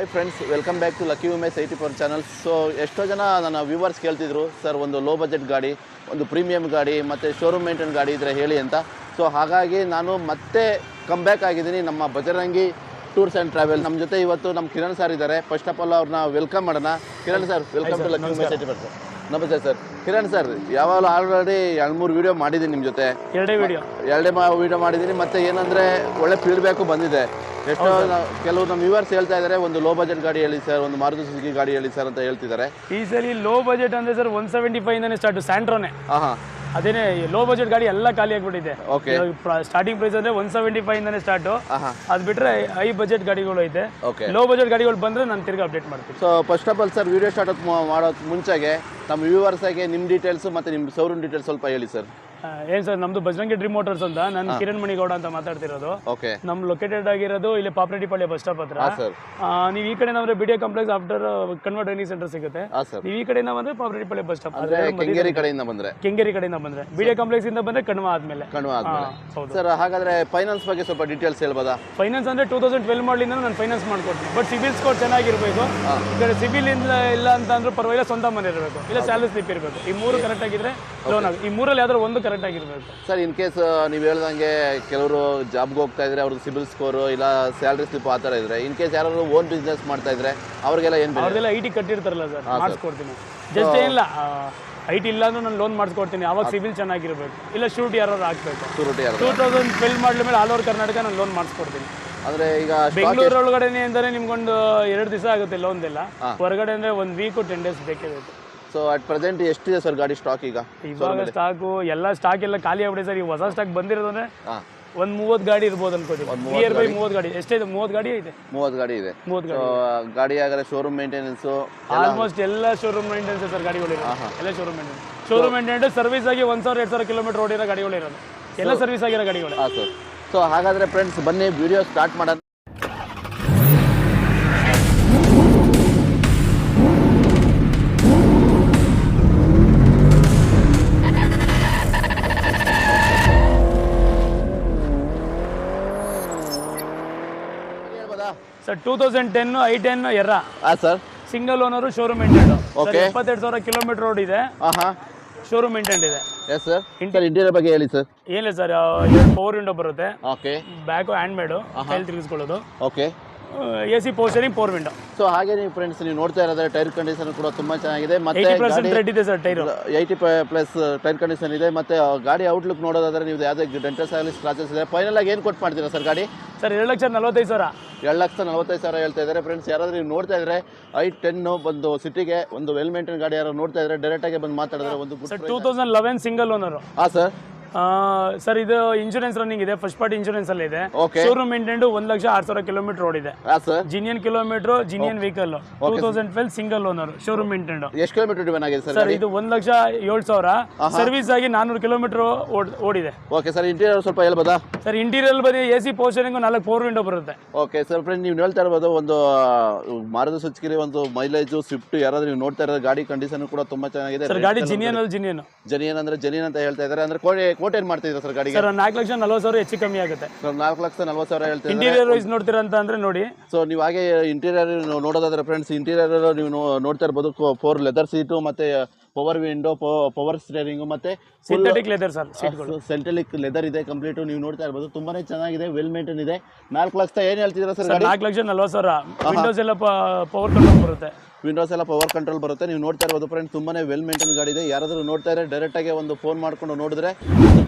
Hi friends welcome back to Lucky Umesh IT four channel so ಎಷ್ಟೋ ಜನ ನನ್ನ viewers ಕೇಳ್ತಿದ್ರು ಸರ್ ಒಂದು ಲೋ ಬಜೆಟ್ ಗಾಡಿ ಒಂದು ಪ್ರೀಮಿಯಂ ಗಾಡಿ ಮತ್ತು ಶೋರೂಮ್ ಮೇಂಟೈನ್ ಗಾಡಿ ಇದ್ರೆ ಹೇಳಿ ಅಂತ. ಸೊ ಹಾಗಾಗಿ ನಾನು ಮತ್ತೆ ಕಮ್ ಬ್ಯಾಕ್ ಆಗಿದ್ದೀನಿ ನಮ್ಮ ಬಜರಂಗಿ ಟೂರ್ಸ್ ಆ್ಯಂಡ್ ಟ್ರಾವೆಲ್ ನಮ್ಮ ಜೊತೆ ಇವತ್ತು ನಮ್ಮ ಕಿರಣ್ ಸರ್ ಇದ್ದಾರೆ. ಫಸ್ಟ್ ಆಫ್ ಆಲ್ ಅವ್ರನ್ನ ವೆಲ್ಕಮ್ ಮಾಡೋಣ. Kiran sir welcome to lucky Umesh eighty four sir ನಮಸ್ತೆ ಸರ್. ಕಿರಣ್ ಸರ್ ಯಾವಾಗಲೂ ಆಲ್ರೆಡಿ ಎರಡು ಮೂರು ವಿಡಿಯೋ ಮಾಡಿದ್ದೀನಿ ನಿಮ್ಮ ಜೊತೆ. ಎರಡೇ ವಿಡಿಯೋ ಎರಡೇ ಮಾ ವಿಡಿಯೋ ಮಾಡಿದ್ದೀನಿ. ಮತ್ತೆ ಏನಂದ್ರೆ ಒಳ್ಳೆ ಫೀಡ್ಬ್ಯಾಕು ಬಂದಿದೆ. ಎಷ್ಟೋ ಕೆಲವು ನಮ್ಮ ವ್ಯೂವರ್ಸ್ ಹೇಳ್ತಾ ಇದ್ದಾರೆ ಒಂದು ಲೋ ಬಜೆಟ್ ಗಾಡಿ ಹೇಳಿ ಸರ್ ಒಂದು ಮಾರುತಿ ಸುಜುಕಿ ಗಾಡಿ ಹೇಳಿ ಸರ್ ಅಂತ ಹೇಳ್ತಿದ್ದಾರೆ ಈ ಸಲ ಲೋ ಬಜೆಟ್ ಅಂದ್ರೆ sir one seventy five start start ಸ್ಯಾಂಟ್ರೋನೆ ಹಾಂ ಹಾಂ ಅದೇನೆ ಲೋ ಬಜೆಟ್ ಗಾಡಿ ಎಲ್ಲ ಖಾಲಿ ಆಗ್ಬಿಟ್ಟಿದೆ. ಓಕೆ ಸ್ಟಾರ್ಟಿಂಗ್ ಪ್ರೈಸ್ ಅಂದ್ರೆ ಒನ್ ಸೆವೆಂಟಿ ಫೈವ್ ಇಂದಾನೆ ಸ್ಟಾರ್ಟ್ ಅದ್ ಬಿಟ್ರೆ ಹೈ ಬಜೆಟ್ ಗಾಡಿಗಳು ಐತೆ. ಲೋ ಬಜೆಟ್ ಗಾಡಿಗಳು ಬಂದ್ರೆ ನಾನು ತಿರ್ಗಿ ಅಪ್ಡೇಟ್ ಮಾಡ್ತೀನಿ. So first of all sir video start ಮಾಡೋಕ್ ಮುಂಚೆಗೆ ನಮ್ಮ ಆಗಿ ನಿಮ್ಮ ಡೀಟೇಲ್ಸ್ ಮತ್ತೆ ನಿಮ್ಮ ಶೋರೂಮ್ ಡೀಟೇಲ್ಸ್ ಸ್ವಲ್ಪ ಹೇಳಿ ಸರ್ ಏನ್ ಸರ್ ನಮ್ದು ಬಜರಂಗಿ ಡ್ರೀಮ್ ಮೋಟರ್ಸ್ ಅಂತ ನಾನು ಕಿರಣ್ ಮಣಿಗೌಡ ಅಂತ ಮಾತಾಡ್ತಿರೋದು. ನಮ್ ಲೊಕೇಟೆಡ್ ಆಗಿರೋದು ಇಲ್ಲಿ ಪಾಪ್ರೆಡ್ಡಿಪಾಳ್ಯ ಬಸ್ ಸ್ಟಾಪ್ ಹತ್ರ. ನೀವು ಈ ಕಡೆ ನಾವ್ರೆ BDO complex after convert training centre ಸಿಗುತ್ತೆ. ನೀವ್ ಈ ಕಡೆ ಬಂದ್ರೆ ಪಾಪ್ರೆಡ್ಡಿಪಾಳ್ಯ ಬಸ್ ಸ್ಟಾಪ್ ಕೆಂಗೇರಿ ಕಡೆಯಿಂದ ಬಂದ್ರೆ? ಕೆಂಗೇರಿ ಕಡೆಯಿಂದ ಬಂದ್ರೆ. ಬಿಡಿಯೋ ಕಾಂಪ್ಲೆಕ್ಸ್ ಇಂದ ಬಂದ್ರೆ ಕಣ್ವ ಆದ್ಮೇಲೆ. ಸರ್ ಹಾಗಾದರೆ ಫೈನಾನ್ಸ್ ಬಗ್ಗೆ ಸ್ವಲ್ಪ ಡೀಟೇಲ್ಸ್ ಹೇಳ್ಬೋದಾ? ಫೈನಾನ್ಸ್ ಅಂದ್ರೆ ಟೂ ತೌಸಂಡ್ ಟ್ವೆಲ್ ಮಾಡ್ಲಿಂದ ನಾನು ಫೈನಾನ್ಸ್ ಮಾಡ್ಕೊಡ್ತೀನಿ. ಬಟ್ ಸಿಬಿಲ್ ಸ್ಕೋರ್ ಚೆನ್ನಾಗಿರ್ಬೇಕು. ಈ ಕಡೆ ಸಿಬಿಲ್ ಇಲ್ಲ ಇಲ್ಲ ಅಂತ ಅಂದ್ರೆ ಪರವಾಗಿಲ್ಲ ಸ್ವಂತ ಮನೆ ಇರಬೇಕು. ಇಲ್ಲ ಸ್ಯಾಲರಿ ಸ್ಲಿಪ್ ಇರಬೇಕು. ಈ ಮೂರು ಕರೆಕ್ಟ್ ಆಗಿದ್ರೆ ಲೋನ್ ಆಗುತ್ತೆ ಈ ಮೂರಲ್ಲಿ ಯಾವ್ದಾದ್ರು ಒಂದು ಕರೆಕ್ಟ್ ಆಗಿರಬೇಕು. ಸರ್ ಇನ್ ಕೇಸ್ ನೀವು ಹೇಳ್ದಂಗೆ ಕೆಲವರು ಜಾಬ್ಗೆ ಹೋಗ್ತಾ ಇದ್ರೆ ಅವ್ರದ್ದು ಸಿಬಿಲ್ ಸ್ಕೋರ್ ಇಲ್ಲ ಸ್ಯಾಲ್ರಿ ಸ್ಲಿಪ್ ಆ ಥರ ಇದ್ರೆ ಇನ್ ಕೇಸ್ ಯಾರು ಓನ್ ಬಿಸ್ನೆಸ್ ಮಾಡ್ತಾ ಇದ್ರೆ ಅವ್ರಿಗೆಲ್ಲ ಏನು ಅವ್ರಿಗೆಲ್ಲ ಐ ಟಿ ಕಟ್ಟಿರ್ತಾರಲ್ಲ ಸರ್ ಮಾಡಿಸ್ಕೊಡ್ತೀನಿ. ಜಸ್ಟ್ ಏನಿಲ್ಲ ಐ ಟಿ ಇಲ್ಲ ಅಂದ್ರೆ ನಾನು ಲೋನ್ ಮಾಡಿಸ್ಕೊಡ್ತೀನಿ ಅವಾಗ ಸಿಬಿಲ್ ಚೆನ್ನಾಗಿರ್ಬೇಕು. ಇಲ್ಲ ಶೂಟ್ ಯಾರು ಹಾಕ್ಬೇಕು. ಶೂರಿಟಿ ಯಾರು ಟೂ ತೌಸಂಡ್ ಫಿಲ್ ಮಾಡಿದ ಮೇಲೆ ಆಲ್ ಓವರ್ ಕರ್ನಾಟಕ ನಾನು ಲೋನ್ ಮಾಡಿಸ್ಕೊಡ್ತೀನಿ. ಅಂದರೆ ಈಗ ಬೆಂಗಳೂರು ಒಳಗಡೆನೆ ಅಂದರೆ ನಿಮ್ಗೊಂದು ಎರಡು ದಿವಸ ಆಗುತ್ತೆ ಲೋನ್ದೆಲ್ಲ ಹೊರಗಡೆ ಅಂದ್ರೆ ಒಂದು ವೀಕು ಟೆನ್ ಡೇಸ್ ಬೇಕೇ ಬೇಕು. ಸೊ ಅಟ್ ಪ್ರೆಸೆಂಟ್ ಎಷ್ಟಿದೆ ಸರ್ ಗಾಡಿ ಸ್ಟಾಕ್ ಈಗ? ಇವಾಗ ಸ್ಟಾಕು ಎಲ್ಲ ಸ್ಟಾಕ್ ಎಲ್ಲ ಖಾಲಿ ಆಗ್ಬಿಡಿ ಸರ್. ಈಗ ಹೊಸ ಸ್ಟಾಕ್ ಬಂದಿರೋದಂದ್ರೆ ಒಂದ್ ಮೂವತ್ ಗಾಡಿ ಇರ್ಬೋದು ಅನ್ಕೋತೀವಿ. ನಿಯರ್ ಬೈ ಮೂವತ್ತು ಗಾಡಿ. ಎಷ್ಟಿದೆ ಮೂವತ್ ಗಾಡಿ ಐತೆ. ಮೂವತ್ ಗಾಡಿ ಇದೆ. ಗಾಡಿ ಗಾಡಿ ಆಗರೆ ಶೋರೂಮ್ ಮೇಂಟೆನೆನ್ಸ್ ಆಲ್ಮೋಸ್ಟ್ ಎಲ್ಲ ಶೋರೂಮ್ ಮೇಂಟೆನೆನ್ಸ್ ಸರ್ ಗಾಡಿಗಳು ಎಲ್ಲ showroom maintenance showroom maintenance service ಆಗಿ ಒಂದ್ ಸಾವಿರ ಎರಡ್ ಸಾವಿರ ಕಿಲೋಮೀಟರ್ ಓಡಿರೋ ಗಾಡಿಗಳು ಇರೋದು ಎಲ್ಲ ಸರ್ವಿಸ್ ಆಗಿರೋ ಗಾಡಿಗಳು. ಸೊ ಹಾಗಾದ್ರೆ ಫ್ರೆಂಡ್ಸ್ ಬನ್ನಿ ವಿಡಿಯೋ ಸ್ಟಾರ್ಟ್ ಮಾಡೋಣ. Sir two thousand ten I ten ಎರ ಹಾಂ sir. Single owner showroom maintained okay ಇಪ್ಪತ್ತೆರಡು ಸಾವಿರ ಕಿಲೋಮೀಟರ್ ರೋಡ್ ಇದೆ. ಹಾಂ ಹಾಂ ಶೋರೂಮ್ ಇಂಟೆಂಡ್ ಇದೆ ಎಸ್ ಸರ್ ಸರ್ ಇಂಟೀರಿಯರ್ ಬಗ್ಗೆ ಹೇಳಿ ಸರ್ ಏನಿಲ್ಲ ಸರ್ ಪವರ್ ವಿಂಡೋ ಬರುತ್ತೆ. ಓಕೆ ಬ್ಯಾಕು ಹ್ಯಾಂಡ್ ಮೇಡು ಕೈಲಿ ತಿರುಗಿಸ್ಕೊಳ್ಳೋದು. Okay A C power steering four window. So ಹಾಗೆ ನೀವು ಫ್ರೆಂಡ್ಸ್ ನೀವು ನೋಡ್ತಾ ಇರೋದ್ರೆ ಟೈರ್ ಕಂಡೀಷನ್ ಕೂಡ ತುಂಬಾ ಚೆನ್ನಾಗಿದೆ. ಮತ್ತೆ ಏಯ್ಟಿ ಪರ್ಸೆಂಟ್ ರೆಡ್ ಇದೆ sir tyre eighty plus tyre condition ಇದೆ. ಮತ್ತೆ ಗಾಡಿ ಔಟ್ಲುಕ್ ನೋಡೋದಾದ್ರೆ ನೀವು ಯಾವುದೇ ಡೆಂಟಸ್ ಆಗಲಿ ಸ್ಕ್ರಾಚಸ್ ಇದೆ ಫೈನಲ್ ಆಗಿ ಏನು ಕೊಟ್ಟು ಮಾಡ್ತೀರಾ ಸರ್ ಗಾಡಿ? ಸರ್ ಎರಡು ಲಕ್ಷ ನಲವತ್ತೈದು ಸಾವಿರ. ಎರಡು ಲಕ್ಷ ನಲವತ್ತೈದು ಸಾವಿರ ಹೇಳ್ತಾ ಇದ್ದಾರೆ. ಫ್ರೆಂಡ್ಸ್ ಯಾರಾದ್ರೂ ನೀವು ನೋಡ್ತಾ ಇದ್ರೆ ಐ ಟೆನ್ನು ಒಂದು ಸಿಟಿಗೆ ಒಂದು ವೆಲ್ ಮೇಂಟೈನ್ ಗಾಡಿ ಯಾರು ನೋಡ್ತಾ ಇದ್ರೆ ಡೈರೆಕ್ಟಾಗಿ ಬಂದು ಮಾತಾಡಿದ್ರೆ ಒಂದು two thousand eleven single owner ಹಾಂ ಸರ್ ಸರ್ ಇದು ಇನ್ಶೂರೆನ್ಸ್ ರನ್ನಿಂಗ್ ಇದೆ. ಫಸ್ಟ್ ಪಾರ್ಟ್ ಇನ್ಶೂರೆನ್ಸ್ ಅಲ್ಲಿ ಇದೆ. ಶೋರೂಮ್ ಮೇಂಟೆಂಡ್ ಒಂದ್ ಲಕ್ಷ ಆರ್ ಸಾವಿರ ಕಿಲೋಮೀಟರ್ ರೋಡ್ ಇದೆ. Genuine kilometre genuine vehicle two thousand twelve single owner showroom maintained ಎಷ್ಟು ಕಿಲೋಮೀಟರ್ ಸರ್ ಇದು ಒಂದ್ ಲಕ್ಷ ಏಳು ಸಾವಿರ. ಸರ್ವಿಸ್ ಆಗಿ ನಾನೂರು ಕಿಲೋಮೀಟರ್ ಓಡಿದೆ. ಓಕೆ ಸರ್ ಇಂಟೀರಿಯರ್ ಸ್ವಲ್ಪ ಹೇಳ್ಬೋದಾ ಸರ್ ಇಂಟೀರಿಯರ್ ಬರೀ ಎ ಸಿ ಪೋಸ್ಟರಿಂಗ್ ನಾಲ್ಕು ಫೋರ್ ವಿಂಡೋ ಬರುತ್ತೆ. ಓಕೆ ಸರ್ ಫ್ರೆಂಡ್ ನೀವು ಹೇಳ್ತಾ ಇರ್ಬೋದು ಒಂದು ಮಾರುತಿ ಸುಜುಕಿರಿ ಒಂದು ಮೈಲೇಜ್ ಸ್ವಿಫ್ಟ್ ಯಾರಾದ್ರೂ ನೀವು ನೋಡ್ತಾ ಇರೋ ಗಾಡಿ ಕಂಡೀಷನ್ ಕೂಡ ತುಂಬಾ ಚೆನ್ನಾಗಿದೆ. ಸರ್ ಗಾಡಿ ಜಿನಿಯನ್ ಅಲ್ಲಿ ಜಿನಿಯನ್ ಜನಿಯನ್ ಅಂದ್ರೆ ಜನಿಯನ್ ಅಂತ ಹೇಳ್ತಾ ಇದ್ದಾರೆ. ಅಂದ್ರೆ ಕೋಟೆ ಕೋಟೆ ಏನ್ ಮಾಡ್ತಿದ್ರು ಸರ್ ಗಾಡಿಗೆ? ಸರ್ ನಾಲ್ಕು ಲಕ್ಷ ನಲ್ವತ್ತು ಸಾವಿರ ಹೆಚ್ಚು ಕಮ್ಮಿ ಆಗುತ್ತೆ. ಸರ್ ನಾಲ್ಕು ಲಕ್ಷ ನಲ್ವತ್ತು ಸಾವಿರ ಹೇಳ್ತೀವಿ ಇಂಟೀರಿಯರ್ ವೈಸ್ ನೋಡ್ತೀರ ಅಂತ ಅಂದ್ರೆ ನೋಡಿ. ಸೊ ನೀವು ಹಾಗೆ ಇಂಟೀರಿಯರ್ ನೋಡೋದಾದ್ರೆ ಫ್ರೆಂಡ್ಸ್ ಇಂಟೀರಿಯರ್ ನೀವು ನೋ- ನೋಡ್ತಾ ಇರ್ಬೋದು ಫೋರ್ ಲೆದರ್ ಸೀಟು ಮತ್ತೆ ಪವರ್ ವಿಂಡೋ ಪವರ್ ಸ್ಟೇರಿಂಗು ಮತ್ತೆ ಸಿಂಥೆಟಿಕ್ ಲೆದರ್ ಸರ್ ಸೆಂಟ್ರಲಿಕ್ ಲೆದರ್ ಇದೆ ಕಂಪ್ಲೀಟ್ ನೀವು ನೋಡ್ತಾ ಇರ್ಬೋದು. ತುಂಬಾನೇ ಚೆನ್ನಾಗಿದೆ ವೆಲ್ ಮೇಂಟೈನ್ ಇದೆ. ನಾಲ್ಕು ಲಕ್ಷ ಏನು ಹೇಳ್ತಿದ್ದೀರಾ ಸರ್ ನಾಲ್ಕು ಲಕ್ಷ ನಲ್ವತ್ತು ಸಾವಿರ. ವಿಂಡೋಸ್ ಎಲ್ಲ ಪವರ್ ಕಂಟ್ರೋಲ್ ಬರುತ್ತೆ. ವಿಂಡೋಸ್ ಎಲ್ಲ ಪವರ್ ಕಂಟ್ರೋಲ್ ಬರುತ್ತೆ. ನೀವು ನೋಡ್ತಾ ಇರ್ಬೋದು ಫ್ರೆಂಡ್ಸ್ ತುಂಬಾನೇ ವೆಲ್ ಮೇಂಟೈನ್ ಗಾಡಿ ಇದೆ. ಯಾರಾದರೂ ನೋಡ್ತಾ ಇದ್ರೆ ಡೈರೆಕ್ಟ್ ಆಗಿ ಒಂದು ಫೋನ್ ಮಾಡ್ಕೊಂಡು ನೋಡಿದ್ರೆ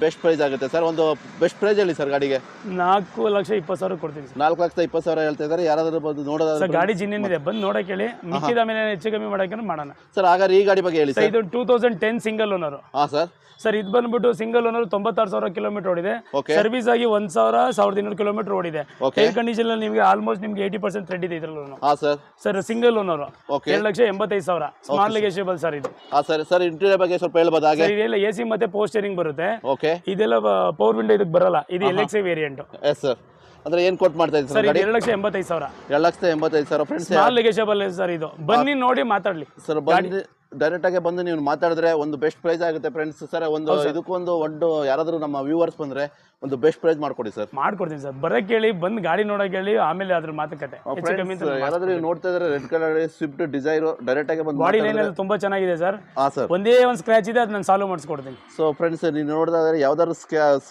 ಬೆಸ್ಟ್ ಪ್ರೈಸ್ ಆಗುತ್ತೆ. ಸರ್ ಒಂದು ಬೆಸ್ಟ್ ಪ್ರೈಸ್ ಹೇಳಿ ಸರ್ ಗಾಡಿಗೆ? ನಾಲ್ಕು ಲಕ್ಷ ಇಪ್ಪತ್ತು ಸಾವಿರ ಕೊಡ್ತೀನಿ ಸರ್ ನಾಲ್ಕು ಲಕ್ಷ ಇಪ್ಪತ್ತು ಸಾವಿರ ಹೇಳ್ತಾ ಇದ್ದಾರೆ. ಯಾರಾದರೂ ಬಂದು ನೋಡೋದಾದ್ರೆ ಗಾಡಿ ಜಿನ್ನೇನ್ ಇದೆ. ಬಂದು ನೋಡಕ್ಕೆ ಹೇಳಿ ಮಿಕ್ಕಿದ ಮೇಲೆ ಹೆಚ್ಚು ಕಮ್ಮಿ ಮಾಡೋಕೆ ಮಾಡೋಣ. ಸರ್ ಹಾಗಾದ್ರೆ ಈ ಗಾಡಿ ಬಗ್ಗೆ ಹೇಳಿ ಸರ್ ಇದು two thousand ten single owner ಹಾ ಸರ್. ಸರ್ ಇದು ಬಂದ್ಬಿಟ್ಟು ಸಿಂಗಲ್ ಓನರ್ ತೊಂಬತ್ತಾರು ಸಾವಿರ ಕಿಲೋಮೀಟರ್ ಓಡಿದೆ. ಸರ್ವಿಸ್ ಆಗಿ ಒಂದ್ ಸಾವಿರ ಸಾವಿರದ ಇನ್ನೂರು ಕಿಲೋಮೀಟರ್ ಓಡಿದೆ. ಏರ್ ಕಂಡೀಷನ್ ಅಲ್ಲಿ ನಿಮಗೆ ಆಲ್ಮೋಸ್ಟ್ ನಿಮ್ಗೆ ಏಯ್ಟಿ ಪರ್ಸೆಂಟ್ ರೆಡ್ ಇದೆ ಇದ್ರಲ್ಲೂ. ಹಾಂ ಸರ್. ಸರ್ ಸಿಂಗಲ್ ಓನರ್ ಎರಡು ಲಕ್ಷ ಎಂಬತ್ತೈದು ಸಾವಿರ. Small negotiable sir. ಇದು. ಹಾಂ ಸರ್. ಸರ್ ಇಂಟೀರಿಯರ್ ಬಗ್ಗೆ ಸ್ವಲ್ಪ ಹೇಳ್ಬೋದು ಹಾಗೆ? ಇದೆಲ್ಲ ಎ ಸಿ ಮತ್ತೆ ಪೋಸ್ಟರಿಂಗ್ ಬರುತ್ತೆ. ಓಕೆ. ಇದೆಲ್ಲ ಪವರ್ ವಿಂಡೋ ಇದಕ್ಕೆ ಬರಲ್ಲ. ಇದು L X variant yes sir ಅಂದ್ರೆ ಏನ್ ಕೋಟ್ ಮಾಡ್ತಾ ಇದ್ದೀವಿ ಸರ್ ಎರಡು ಲಕ್ಷ ಎಂಬತ್ತೈದು ಸಾವಿರ. ಎರಡು ಲಕ್ಷ ಎಂಬತ್ತೈದು ಸಾವಿರ. ಫ್ರೆಂಡ್ಸ್ ಸ್ಮಾಲ್ ಲೆಗೇಷಬಲ್ ಸರ್ ಇದು. ಬನ್ನಿ ನೋಡಿ ಮಾತಾಡ್ಲಿ. ಸರ್ ಬಂದು ಡೈರೆಕ್ಟ್ ಆಗಿ ಬಂದು ನೀವು ಮಾತಾಡಿದ್ರೆ ಒಂದು ಬೆಸ್ಟ್ ಪ್ರೈಸ್ ಆಗುತ್ತೆ ಫ್ರೆಂಡ್ಸ್ ಸರ್. ಒಂದು ಇದಕ್ಕೊಂದು ಒಂದು ಯಾರಾದರೂ ನಮ್ಮ ವ್ಯೂವರ್ಸ್ ಬಂದ್ರೆ ಒಂದು ಬೆಸ್ಟ್ ಪ್ರೈಸ್ ಮಾಡ್ಕೊಡಿ ಸರ್. ಮಾಡ್ಕೊಡ್ತೀನಿ ಸರ್. ಬರಕ್ ಕೇಳಿ ಬಂದು ಗಾಡಿ ನೋಡೋಕೆ ಹೇಳಿ ಆಮೇಲೆ ಅದ್ರ ಮಾತುಕತೆ. ಯಾರಾದ್ರೂ ನೋಡ್ತಾ ಇದ್ರೆ red colour Swift Dzire direct ಆಗಿ ಬಂದು ಎಲ್ಲ ತುಂಬಾ ಚೆನ್ನಾಗಿದೆ ಸರ್. ಹಾ ಸರ್. ಒಂದೇ ಒಂದು ಸ್ಕ್ರಾಚ್ ಇದೆ ಅದನ್ನ ನಾನು ಸಾಲ್ವ್ ಮಾಡಿಸ್ಕೊಡ್ತೀನಿ. ಸೊ ಫ್ರೆಂಡ್ಸ್ ನೀವು ನೋಡಿದ್ರೆ ಯಾವ್ದಾದ್ರು